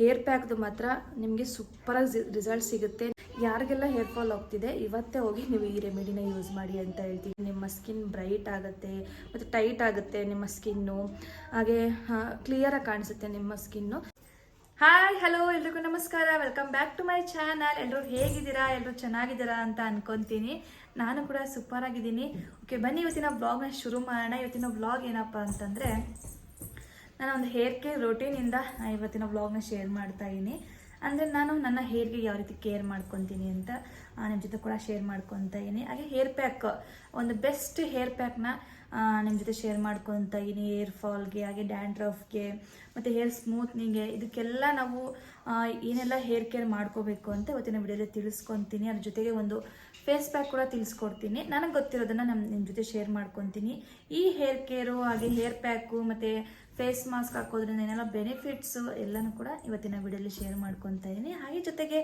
Hair ಪ್ಯಾಕ್ದು ಮಾತ್ರ ನಿಮಗೆ ಸೂಪರಾಗಿ ರಿಸಲ್ಟ್ ಸಿಗುತ್ತೆ. ಯಾರಿಗೆಲ್ಲ ಹೇರ್ ಫಾಲ್ ಹೋಗ್ತಿದೆ, ಇವತ್ತೇ ಹೋಗಿ ನೀವು ಈ ರೆಮಿಡಿನ ಯೂಸ್ ಮಾಡಿ ಅಂತ ಹೇಳ್ತೀನಿ ನಿಮ್ಮ ಸ್ಕಿನ್ ಬ್ರೈಟ್ ಆಗುತ್ತೆ, ಮತ್ತು ಟೈಟ್ ಆಗುತ್ತೆ ನಿಮ್ಮ ಸ್ಕಿನ್ನು ಹಾಗೆ ಕ್ಲಿಯರಾಗಿ ಕಾಣಿಸುತ್ತೆ ನಿಮ್ಮ ಸ್ಕಿನ್ನು ಹಾಯ್ ಹಲೋ ಎಲ್ರಿಗೂ ನಮಸ್ಕಾರ. Welcome back to my channel ಎಲ್ಲರೂ ಹೇಗಿದ್ದೀರಾ? ಎಲ್ಲರೂ ಚೆನ್ನಾಗಿದ್ದೀರಾ ಅಂತ ಅನ್ಕೊಂತೀನಿ. ನಾನು ಕೂಡ ಸೂಪರ್ ಆಗಿದ್ದೀನಿ. ಓಕೆ ಬನ್ನಿ, ಇವತ್ತಿನ ಬ್ಲಾಗ್ನ ಶುರು ಮಾಡೋಣ. ಇವತ್ತಿನ ಬ್ಲಾಗ್ ಏನಪ್ಪ ಅಂತಂದರೆ ನಾನು ಒಂದು ಹೇರ್ ಕೇರ್ ರೊಟೀನಿಂದ ಇವತ್ತಿನ ವ್ಲಾಗ್ನ ಶೇರ್ ಮಾಡ್ತಾ ಇದ್ದೀನಿ. ಅಂದರೆ ನಾನು ನನ್ನ ಹೇರ್ಗೆ ಯಾವ ರೀತಿ ಕೇರ್ ಮಾಡ್ಕೊತೀನಿ ಅಂತ ನಿಮ್ಮ ಜೊತೆ ಕೂಡ ಶೇರ್ ಮಾಡ್ಕೊತಾ ಇದ್ದೀನಿ. ಹಾಗೆ ಹೇರ್ ಪ್ಯಾಕ್ ಒಂದು ಬೆಸ್ಟ್ ಹೇರ್ ಪ್ಯಾಕ್ನ ನಿಮ್ಮ ಜೊತೆ ಶೇರ್ ಮಾಡ್ಕೊತಾ ಇದ್ದೀನಿ ಹೇರ್ ಫಾಲ್ಗೆ ಹಾಗೆ ಡ್ಯಾಂಡ್ರಫ್ಗೆ ಮತ್ತು ಹೇರ್ ಸ್ಮೂತ್ನಿಂಗ್ಗೆ ಇದಕ್ಕೆಲ್ಲ ನಾವು ಏನೆಲ್ಲ ಹೇರ್ ಕೇರ್ ಮಾಡ್ಕೋಬೇಕು ಅಂತ ಇವತ್ತಿನ ವಿಡಿಯೋದಲ್ಲಿ ತಿಳಿಸ್ಕೊತೀನಿ. ಅದ್ರ ಜೊತೆಗೆ ಒಂದು ಫೇಸ್ ಪ್ಯಾಕ್ ಕೂಡ ತಿಳಿಸ್ಕೊಡ್ತೀನಿ. ನನಗೆ ಗೊತ್ತಿರೋದನ್ನು ನಮ್ಮ ನಿಮ್ಮ ಜೊತೆ ಶೇರ್ ಮಾಡ್ಕೊತೀನಿ. ಈ ಹೇರ್ ಕೇರು ಹಾಗೆ ಹೇರ್ ಪ್ಯಾಕು ಮತ್ತು ಫೇಸ್ ಮಾಸ್ಕ್ ಹಾಕೋದ್ರಿಂದ ಏನೆಲ್ಲ ಬೆನಿಫಿಟ್ಸು ಎಲ್ಲನೂ ಕೂಡ ಇವತ್ತಿನ ವಿಡಿಯೋಲಿ ಶೇರ್ ಮಾಡ್ಕೊತಾ ಇದ್ದೀನಿ ಹಾಗೆ ಜೊತೆಗೆ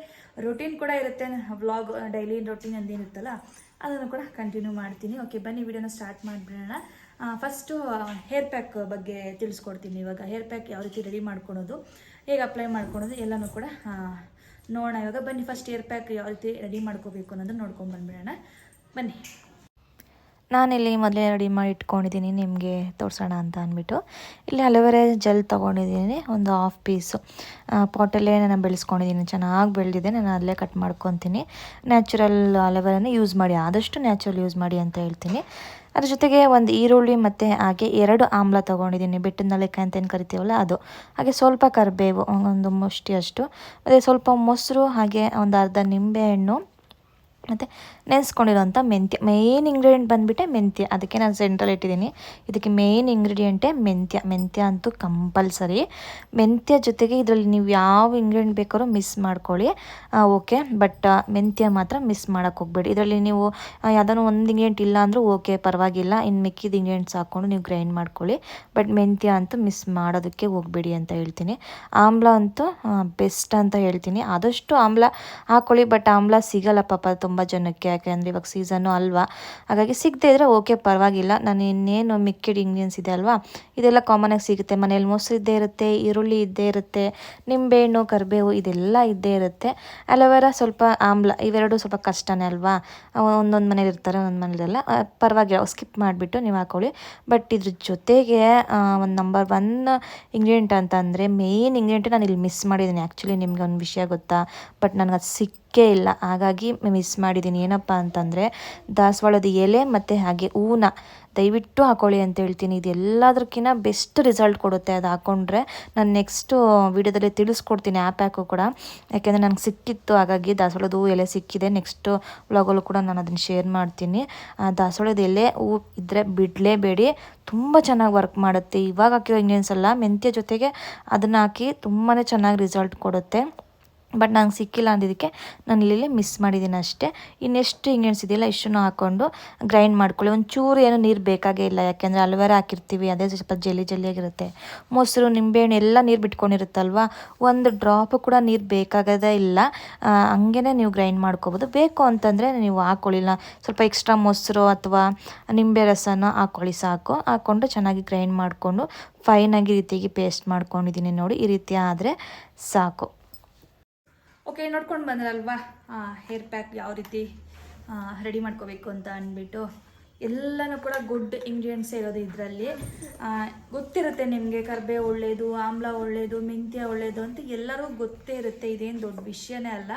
ರೊಟೀನ್ ಕೂಡ ಇರುತ್ತೆ. ವ್ಲಾಗ್ ಡೈಲಿ ರೊಟೀನ್ ಅಂದೇನಿರುತ್ತಲ್ಲ, ಅದನ್ನು ಕೂಡ ಕಂಟಿನ್ಯೂ ಮಾಡ್ತೀನಿ. ಓಕೆ ಬನ್ನಿ, ವಿಡಿಯೋನ ಸ್ಟಾರ್ಟ್ ಮಾಡಿಬಿಡೋಣ. ಫಸ್ಟು ಹೇರ್ ಪ್ಯಾಕ್ ಬಗ್ಗೆ ತಿಳಿಸ್ಕೊಡ್ತೀನಿ ಇವಾಗ. ಹೇರ್ ಪ್ಯಾಕ್ ಯಾವ ರೀತಿ ರೆಡಿ ಮಾಡ್ಕೊಳೋದು, ಹೇಗೆ ಅಪ್ಲೈ ಮಾಡ್ಕೊಳೋದು ಎಲ್ಲನೂ ಕೂಡ ನೋಡೋಣ. ಇವಾಗ ಬನ್ನಿ ಫಸ್ಟ್ ಹೇರ್ ಪ್ಯಾಕ್ ಯಾವ ರೀತಿ ರೆಡಿ ಮಾಡ್ಕೋಬೇಕು ಅನ್ನೋದನ್ನು ನೋಡ್ಕೊಂಡು ಬಂದ್ಬಿಡೋಣ. ಬನ್ನಿ. ನಾನಿಲ್ಲಿ ಮೊದಲೇ ರೆಡಿ ಮಾಡಿ ಇಟ್ಕೊಂಡಿದ್ದೀನಿ, ನಿಮಗೆ ತೋರಿಸೋಣ ಅಂತ ಅಂದ್ಬಿಟ್ಟು. ಇಲ್ಲಿ ಅಲೋವೆರಾ ಜೆಲ್ ತೊಗೊಂಡಿದ್ದೀನಿ, ಒಂದು ಹಾಫ್ ಪೀಸು ಪಾಟಲ್ಲೇ ನಾನು ಬೆಳೆಸ್ಕೊಂಡಿದ್ದೀನಿ, ಚೆನ್ನಾಗಿ ಬೆಳೆದಿದೆ, ನಾನು ಅಲ್ಲೇ ಕಟ್ ಮಾಡ್ಕೊತೀನಿ. ನ್ಯಾಚುರಲ್ ಅಲೋವೆರಾನೇ ಯೂಸ್ ಮಾಡಿ, ಆದಷ್ಟು ನ್ಯಾಚುರಲ್ ಯೂಸ್ ಮಾಡಿ ಅಂತ ಹೇಳ್ತೀನಿ. ಅದ್ರ ಜೊತೆಗೆ ಒಂದು ಈರುಳ್ಳಿ ಮತ್ತು ಹಾಗೆ ಎರಡು ಆಮ್ಲ ತೊಗೊಂಡಿದ್ದೀನಿ, ಬೆಟ್ಟದ ನಳೆಕಾಯಿ ಅಂತ ಏನು ಕರಿತೀವಲ್ಲ ಅದು. ಹಾಗೆ ಸ್ವಲ್ಪ ಕರಿಬೇವು, ಒಂದು ಮುಷ್ಟಿ ಅಷ್ಟು. ಅದೇ ಸ್ವಲ್ಪ ಮೊಸರು, ಹಾಗೆ ಒಂದು ಅರ್ಧ ನಿಂಬೆಹಣ್ಣು ಮತ್ತು ನೆನೆಸ್ಕೊಂಡಿರೋಂಥ ಮೆಂತ್ಯ ಮೇಯ್ನ್ ಇಂಗ್ರೀಡಿಯೆಂಟ್ ಬಂದುಬಿಟ್ಟೆ ಮೆಂತ್ಯ. ಅದಕ್ಕೆ ನಾನು ಸೆಂಟ್ರಲ್ ಇಟ್ಟಿದ್ದೀನಿ. ಇದಕ್ಕೆ ಮೇಯ್ನ್ ಇಂಗ್ರೀಡಿಯೆಂಟೇ ಮೆಂತ್ಯ. ಮೆಂತ್ಯ ಅಂತೂ ಕಂಪಲ್ಸರಿ ಮೆಂತ್ಯ ಜೊತೆಗೆ ಇದರಲ್ಲಿ ನೀವು ಯಾವ ಇಂಗ್ರೀಡಿಯೆಂಟ್ ಬೇಕಾದ್ರೂ ಮಿಸ್ ಮಾಡ್ಕೊಳ್ಳಿ. ಓಕೆ ಬಟ್ ಮೆಂತ್ಯ ಮಾತ್ರ ಮಿಸ್ ಮಾಡೋಕ್ಕೆ ಹೋಗ್ಬೇಡಿ. ಇದರಲ್ಲಿ ನೀವು ಯಾವುದಾದ್ರು ಒಂದು ಇಂಗ್ರೀಡಿಯೆಂಟ್ ಇಲ್ಲ ಅಂದರೂ ಓಕೆ ಪರವಾಗಿಲ್ಲ. ಇನ್ನು ಮಿಕ್ಕಿದ ಇಂಗ್ರೀಡಿಯೆಂಟ್ಸ್ ಹಾಕ್ಕೊಂಡು ನೀವು ಗ್ರೈಂಡ್ ಮಾಡ್ಕೊಳ್ಳಿ. ಬಟ್ ಮೆಂತ್ಯ ಅಂತೂ ಮಿಸ್ ಮಾಡೋದಕ್ಕೆ ಹೋಗಬೇಡಿ ಅಂತ ಹೇಳ್ತೀನಿ. ಆಮ್ಲ ಅಂತೂ ಬೆಸ್ಟ್ ಅಂತ ಹೇಳ್ತೀನಿ. ಆದಷ್ಟು ಆಮ್ಲ ಹಾಕ್ಕೊಳ್ಳಿ ಬಟ್ ಆಮ್ಲ ಸಿಗಲ್ಲ ಪಾಪ. ತುಂಬ ಜನಕ್ಕೆ, ಯಾಕೆಂದರೆ ಇವಾಗ ಸೀಸನ್ನು ಅಲ್ವಾ? ಹಾಗಾಗಿ ಸಿಗದೆ ಇದ್ದರೆ ಓಕೆ ಪರವಾಗಿಲ್ಲ. ನಾನು ಇನ್ನೇನು ಮಿಕ್ಕಿಡ್ ಇಂಗ್ರೀಡಿಯನ್ಸ್ ಇದೆ ಅಲ್ವಾ? ಇದೆಲ್ಲ ಕಾಮನಾಗಿ ಸಿಗುತ್ತೆ. ಮನೇಲಿ ಮೊಸರು ಇದ್ದೇ ಇರುತ್ತೆ, ಈರುಳ್ಳಿ ಇದ್ದೇ ಇರುತ್ತೆ, ನಿಂಬೆಹಣ್ಣು, ಕರಿಬೇವು ಇದೆಲ್ಲ ಇದ್ದೇ ಇರುತ್ತೆ. ಅಲೋವೆರಾ ಸ್ವಲ್ಪ ಆಮ್ಲ, ಇವೆರಡು ಸ್ವಲ್ಪ ಕಷ್ಟನೇ ಅಲ್ವಾ? ಒಂದೊಂದು ಮನೇಲಿ ಇರ್ತಾರೆ, ಒಂದೊಂದು ಮನೇಲಿರಲ್ಲ ಪರವಾಗಿಲ್ಲ ಸ್ಕಿಪ್ ಮಾಡಿಬಿಟ್ಟು ನೀವು ಹಾಕೊಳ್ಳಿ. ಬಟ್ ಇದ್ರ ಜೊತೆಗೆ ಒಂದು ನಂಬರ್ ಒನ್ ಇಂಗ್ರೀಡಿಯೆಂಟ್ ಅಂತಂದರೆ ಮೇಯ್ನ್ ಇಂಗ್ರೀಡಿಯೆಂಟ್ ನಾನು ಇಲ್ಲಿ ಮಿಸ್ ಮಾಡಿದ್ದೀನಿ. ಆ್ಯಕ್ಚುಲಿ ನಿಮಗೆ ಒಂದು ವಿಷಯ ಗೊತ್ತಾ? ಬಟ್ ನನಗೆ ಅದು ಸಿಕ್ಕೇ ಇಲ್ಲ. ಹಾಗಾಗಿ ಮಿಸ್ ಮಾಡಿದ್ದೀನಿ. ಏನಪ್ಪ ಅಂತಂದರೆ, ದಾಸವಾಳದ ಎಲೆ ಮತ್ತು ಹಾಗೆ ಹೂನ ದಯವಿಟ್ಟು ಹಾಕೊಳ್ಳಿ ಅಂತ ಹೇಳ್ತೀನಿ. ಇದು ಬೆಸ್ಟ್ ರಿಸಲ್ಟ್ ಕೊಡುತ್ತೆ ಅದು ಹಾಕ್ಕೊಂಡ್ರೆ ನಾನು ನೆಕ್ಸ್ಟು ವಿಡಿಯೋದಲ್ಲಿ ತಿಳಿಸ್ಕೊಡ್ತೀನಿ ಆ ಪ್ಯಾಕು ಕೂಡ. ಯಾಕೆಂದರೆ ನನಗೆ ಸಿಕ್ಕಿತ್ತು. ಹಾಗಾಗಿ ದಾಸವಾಳದ ಹೂ, ಎಲೆ ಸಿಕ್ಕಿದೆ. ನೆಕ್ಸ್ಟು ವ್ಲಾಗಲ್ಲೂ ಕೂಡ ನಾನು ಅದನ್ನು ಶೇರ್ ಮಾಡ್ತೀನಿ. ದಾಸವಾಳದ ಎಲೆ ಹೂವು ಇದ್ದರೆ ಬಿಡಲೇಬೇಡಿ. ತುಂಬ ಚೆನ್ನಾಗಿ ವರ್ಕ್ ಮಾಡುತ್ತೆ. ಇವಾಗ ಹಾಕಿರೋ ಇಂಗ್ರೀಡಿಯನ್ಸ್ ಎಲ್ಲ ಮೆಂತ್ಯ ಜೊತೆಗೆ ಅದನ್ನು ಹಾಕಿ ತುಂಬಾ ಚೆನ್ನಾಗಿ ರಿಸಲ್ಟ್ ಕೊಡುತ್ತೆ. ಬಟ್ ನಂಗೆ ಸಿಕ್ಕಿಲ್ಲ ಅಂದಿದ್ದಕ್ಕೆ ನಾನು ಇಲ್ಲಿ ಮಿಸ್ ಮಾಡಿದ್ದೀನಿ ಅಷ್ಟೇ. ಇನ್ನೆಷ್ಟು ಇಂಗ್ರೀಡಿಯನ್ಸ್ ಇದೆಯಲ್ಲ ಇಷ್ಟನ್ನು ಹಾಕ್ಕೊಂಡು ಗ್ರೈಂಡ್ ಮಾಡ್ಕೊಳ್ಳಿ. ಒಂದು ಚೂರು ಏನು ನೀರು ಬೇಕಾಗೇ ಇಲ್ಲ. ಯಾಕೆಂದರೆ ಅಲ್ವೇರ ಹಾಕಿರ್ತೀವಿ, ಅದೇ ಸ್ವಲ್ಪ ಜಲ್ಲಿ ಜಲ್ಲಿಯಾಗಿರುತ್ತೆ. ಮೊಸರು, ನಿಂಬೆಹಣ್ಣು ಎಲ್ಲ ನೀರು ಬಿಟ್ಕೊಂಡಿರುತ್ತಲ್ವ? ಒಂದು ಡ್ರಾಪು ಕೂಡ ನೀರು ಬೇಕಾಗದೇ ಇಲ್ಲ. ಹಂಗೇ ನೀವು ಗ್ರೈಂಡ್ ಮಾಡ್ಕೋಬೋದು. ಬೇಕು ಅಂತಂದರೆ ನೀವು ಹಾಕ್ಕೊಳ್ಳಿಲ್ಲ ಸ್ವಲ್ಪ ಎಕ್ಸ್ಟ್ರಾ ಮೊಸರು ಅಥವಾ ನಿಂಬೆ ರಸನ ಹಾಕ್ಕೊಳ್ಳಿ ಸಾಕು. ಹಾಕ್ಕೊಂಡು ಚೆನ್ನಾಗಿ ಗ್ರೈಂಡ್ ಮಾಡಿಕೊಂಡು ಫೈನಾಗಿ ರೀತಿಯಾಗಿ ಪೇಸ್ಟ್ ಮಾಡ್ಕೊಂಡಿದ್ದೀನಿ ನೋಡಿ. ಈ ರೀತಿ ಆದರೆ ಸಾಕು. ಓಕೆ ನೋಡ್ಕೊಂಡು ಬಂದ್ರಲ್ವಾ? ಹೇರ್ ಪ್ಯಾಕ್ ಯಾವ ರೀತಿ ರೆಡಿ ಮಾಡ್ಕೋಬೇಕು ಅಂತ ಅಂದ್ಬಿಟ್ಟು ಎಲ್ಲನೂ ಕೂಡ ಗುಡ್ ಇಂಗ್ರೀಡಿಯೆಂಟ್ಸೇ ಇರೋದು ಇದರಲ್ಲಿ. ಗೊತ್ತಿರುತ್ತೆ ನಿಮಗೆ ಕರ್ಬೇ ಒಳ್ಳೆಯದು ಆಮ್ಲ ಒಳ್ಳೆಯದು ಮೆಂತ್ಯ ಒಳ್ಳೆಯದು ಅಂತ ಎಲ್ಲರೂ ಗೊತ್ತೇ ಇರುತ್ತೆ, ಇದೇನು ದೊಡ್ಡ ವಿಷಯನೇ ಅಲ್ಲ.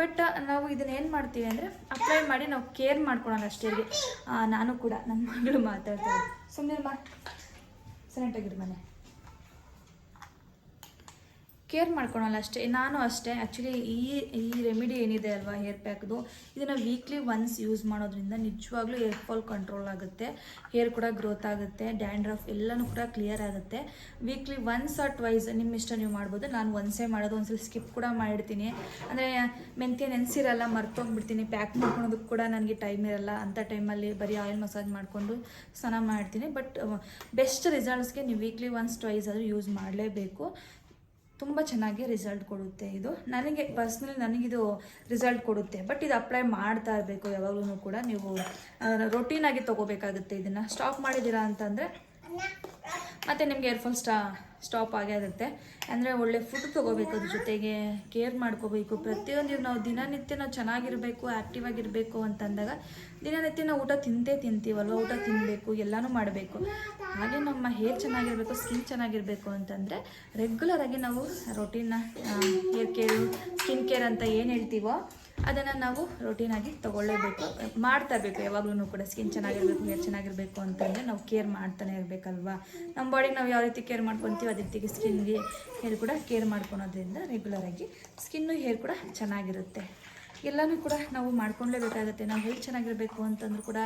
ಬಟ್ ನಾವು ಇದನ್ನ ಏನು ಮಾಡ್ತೀವಿ ಅಂದರೆ ಅಪ್ಲೈ ಮಾಡಿ ನಾವು ಕೇರ್ ಮಾಡ್ಕೊಳೋಣ ಅಷ್ಟೇ ನಾನು ಕೂಡ ನನ್ನ ಮಗಳು ಮಾತಾಡ್ತಾರೆ ಸುಮ್ಮನೆ ಮಾ ಸೈಲೆಂಟಾಗಿರು ಮನೆ. ಕೇರ್ ಮಾಡ್ಕೊಳಲ್ಲ ಅಷ್ಟೇ. ನಾನು ಅಷ್ಟೇ. ಆ್ಯಕ್ಚುಲಿ ಈ ಈ ರೆಮಿಡಿ ಏನಿದೆ ಅಲ್ವಾ ಹೇರ್ ಪ್ಯಾಕ್ದು ಇದನ್ನು ವೀಕ್ಲಿ ಒನ್ಸ್ ಯೂಸ್ ಮಾಡೋದ್ರಿಂದ ನಿಜವಾಗ್ಲೂ ಹೇರ್ ಫಾಲ್ ಕಂಟ್ರೋಲ್ ಆಗುತ್ತೆ. ಹೇರ್ ಕೂಡ ಗ್ರೋತ್ ಆಗುತ್ತೆ. ಡ್ಯಾಂಡ್ರಫ್ ಎಲ್ಲನೂ ಕೂಡ ಕ್ಲಿಯರ್ ಆಗುತ್ತೆ. ವೀಕ್ಲಿ ಒನ್ಸ್ ಆರ್ ಟ್ವೈಸ್ ನಿಮ್ಮ ಇಷ್ಟ ನೀವು ಮಾಡ್ಬೋದು. ನಾನು ಒನ್ಸೇ ಮಾಡೋದು. ಒಂದ್ಸಲ ಸ್ಕಿಪ್ ಕೂಡ ಮಾಡಿರ್ತೀನಿ. ಅಂದರೆ ಮೆಂತ್ಯ ನೆನೆಸಿರಲ್ಲ ಮರ್ತೋಗ್ಬಿಡ್ತೀನಿ ಪ್ಯಾಕ್ ಮಾಡ್ಕೊಳೋದಕ್ಕೆ ಕೂಡ ನನಗೆ ಟೈಮ್ ಇರಲ್ಲ. ಅಂಥ ಟೈಮಲ್ಲಿ ಬರೀ ಆಯಿಲ್ ಮಸಾಜ್ ಮಾಡಿಕೊಂಡು ಸ್ನಾನ ಮಾಡ್ತೀನಿ. ಬಟ್ ಬೆಸ್ಟ್ ರಿಸಲ್ಟ್ಸ್ಗೆ ನೀವು ವೀಕ್ಲಿ ಒನ್ಸ್ ಟ್ವೈಸ್ ಆದರೂ ಯೂಸ್ ಮಾಡಲೇಬೇಕು. ತುಂಬ ಚೆನ್ನಾಗಿ ರಿಸಲ್ಟ್ ಕೊಡುತ್ತೆ ಇದು. ನನಗೆ ಪರ್ಸ್ನಲಿ ನನಗಿದು ರಿಸಲ್ಟ್ ಕೊಡುತ್ತೆ. ಬಟ್ ಇದು ಅಪ್ಲೈ ಮಾಡ್ತಾ ಇರಬೇಕು ಯಾವಾಗಲೂ ಕೂಡ ನೀವು ರೊಟೀನಾಗಿ ತೊಗೋಬೇಕಾಗುತ್ತೆ ಇದನ್ನು. ಸ್ಟಾಪ್ ಮಾಡಿದ್ದೀರಾ ಅಂತಂದರೆ, ಮತ್ತು ನಿಮಗೆ ಏರ್ಫೋನ್ ಸ್ಟಾ ಸ್ಟಾಪ್ ಆಗೇ ಆಗುತ್ತೆ ಅಂದರೆ ಒಳ್ಳೆ ಫುಡ್ ತೊಗೋಬೇಕು, ಅದ್ರ ಜೊತೆಗೆ ಕೇರ್ ಮಾಡ್ಕೋಬೇಕು. ಪ್ರತಿಯೊಂದು ನಾವು ದಿನನಿತ್ಯ ನಾವು ಚೆನ್ನಾಗಿರಬೇಕು ಆ್ಯಕ್ಟಿವ್ ಆಗಿರಬೇಕು ಅಂತಂದಾಗ ದಿನನಿತ್ಯ ನಾವು ಊಟ ತಿಂತೇ ತಿಂತೀವಲ್ವ? ಊಟ ತಿನ್ನಬೇಕು ಎಲ್ಲನೂ ಮಾಡಬೇಕು. ಹಾಗೆ ನಮ್ಮ ಹೇರ್ ಚೆನ್ನಾಗಿರಬೇಕು ಸ್ಕಿನ್ ಚೆನ್ನಾಗಿರಬೇಕು ಅಂತಂದರೆ ರೆಗ್ಯುಲರಾಗಿ ನಾವು ರೊಟೀನ್ನ ಹೇರ್ ಕೇರು ಸ್ಕಿನ್ ಕೇರ್ ಅಂತ ಏನು ಹೇಳ್ತೀವೋ ಅದನ್ನು ನಾವು ರೊಟೀನಾಗಿ ತೊಗೊಳ್ಳೇಬೇಕು. ಮಾಡ್ತಾ ಇರಬೇಕು ಯಾವಾಗಲೂ ಕೂಡ. ಸ್ಕಿನ್ ಚೆನ್ನಾಗಿರಬೇಕು ಹೇರ್ ಚೆನ್ನಾಗಿರಬೇಕು ಅಂತಂದರೆ ನಾವು ಕೇರ್ ಮಾಡ್ತಾನೆ ಇರಬೇಕಲ್ವಾ? ನಮ್ಮ ಬಾಡಿಗೆ ನಾವು ಯಾವ ರೀತಿ ಕೇರ್ ಮಾಡ್ಕೊತೀವಿ ಅದೇ ರೀತಿಗೆ ಸ್ಕಿನ್ಗೆ ಹೇರ್ ಕೂಡ ಕೇರ್ ಮಾಡ್ಕೊಳೋದ್ರಿಂದ ರೆಗ್ಯುಲರಾಗಿ ಸ್ಕಿನ್ನು ಹೇರ್ ಕೂಡ ಚೆನ್ನಾಗಿರುತ್ತೆ. ಎಲ್ಲನೂ ಕೂಡ ನಾವು ಮಾಡ್ಕೊಳ್ಳೇಬೇಕಾಗುತ್ತೆ ನಾವು ಹೆಲ್ತ್ ಚೆನ್ನಾಗಿರಬೇಕು ಅಂತಂದ್ರೂ ಕೂಡ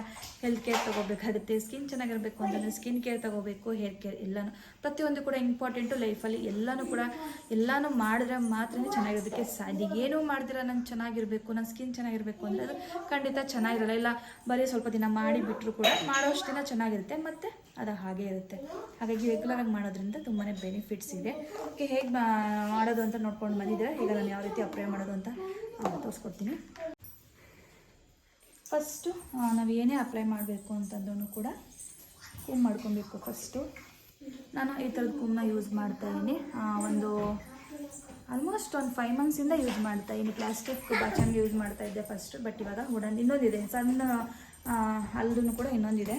ಹೆಲ್ತ್ ಕೇರ್ ತೊಗೋಬೇಕಾಗುತ್ತೆ. ಸ್ಕಿನ್ ಚೆನ್ನಾಗಿರಬೇಕು ಅಂತಂದರೆ ಸ್ಕಿನ್ ಕೇರ್ ತೊಗೋಬೇಕು ಹೇರ್ ಕೇರ್ ಎಲ್ಲನೂ. ಪ್ರತಿಯೊಂದು ಕೂಡ ಇಂಪಾರ್ಟೆಂಟು ಲೈಫಲ್ಲಿ ಎಲ್ಲನೂ ಕೂಡ ಎಲ್ಲನೂ ಮಾಡಿದ್ರೆ ಮಾತ್ರ ಚೆನ್ನಾಗಿರೋದಕ್ಕೆ ಸಾಧ್ಯ. ಏನೂ ಮಾಡ್ದಿರ ನಾನು ಚೆನ್ನಾಗಿರಬೇಕು ನನ್ನ ಸ್ಕಿನ್ ಚೆನ್ನಾಗಿರಬೇಕು ಅಂದರೆ ಅದು ಖಂಡಿತ ಚೆನ್ನಾಗಿರಲ್ಲ. ಇಲ್ಲ ಬರೀ ಸ್ವಲ್ಪ ದಿನ ಮಾಡಿಬಿಟ್ರು ಕೂಡ ಮಾಡೋಷ್ಟು ದಿನ ಚೆನ್ನಾಗಿರುತ್ತೆ ಮತ್ತು ಅದು ಹಾಗೆ ಇರುತ್ತೆ. ಹಾಗಾಗಿ ರೆಗ್ಯುಲರಾಗಿ ಮಾಡೋದ್ರಿಂದ ತುಂಬಾ ಬೆನಿಫಿಟ್ಸ್ ಇದೆ. ಓಕೆ ಹೇಗೆ ಮಾಡೋದು ಅಂತ ನೋಡ್ಕೊಂಡು ಬಂದಿದ್ದೀರಾ? ಈಗ ನಾನು ಯಾವ ರೀತಿ ಅಪ್ಲೈ ಮಾಡೋದು ಅಂತ ಆ, ತೋರಿಸ್ಕೊಡ್ತೀನಿ ಫಸ್ಟು ನಾವು ಏನೇ ಅಪ್ಲೈ ಮಾಡಬೇಕು ಅಂತಂದ್ರೂ ಕೂಡ ಕುಮ್ ಮಾಡ್ಕೊಬೇಕು ಫಸ್ಟು ನಾನು ಈ ಥರದ ಕುಮ್ಮನ್ನ ಯೂಸ್ ಮಾಡ್ತಾ ಇದ್ದೀನಿ. ಒಂದು ಆಲ್ಮೋಸ್ಟ್ ಒಂದು ಫೈವ್ ಮಂತ್ಸಿಂದ ಯೂಸ್ ಮಾಡ್ತಾ ಇದ್ದೀನಿ. ಪ್ಲಾಸ್ಟಿಕ್ ಬಾಚನ್ ಯೂಸ್ ಮಾಡ್ತಾ ಇದ್ದೆ ಫಸ್ಟ್ ಬಟ್ ಇವಾಗ ವುಡನ್ ಇನ್ನೊಂದಿದೆ ಸಣ್ಣ ಅಲ್ಲದೂ ಕೂಡ ಇನ್ನೊಂದಿದೆ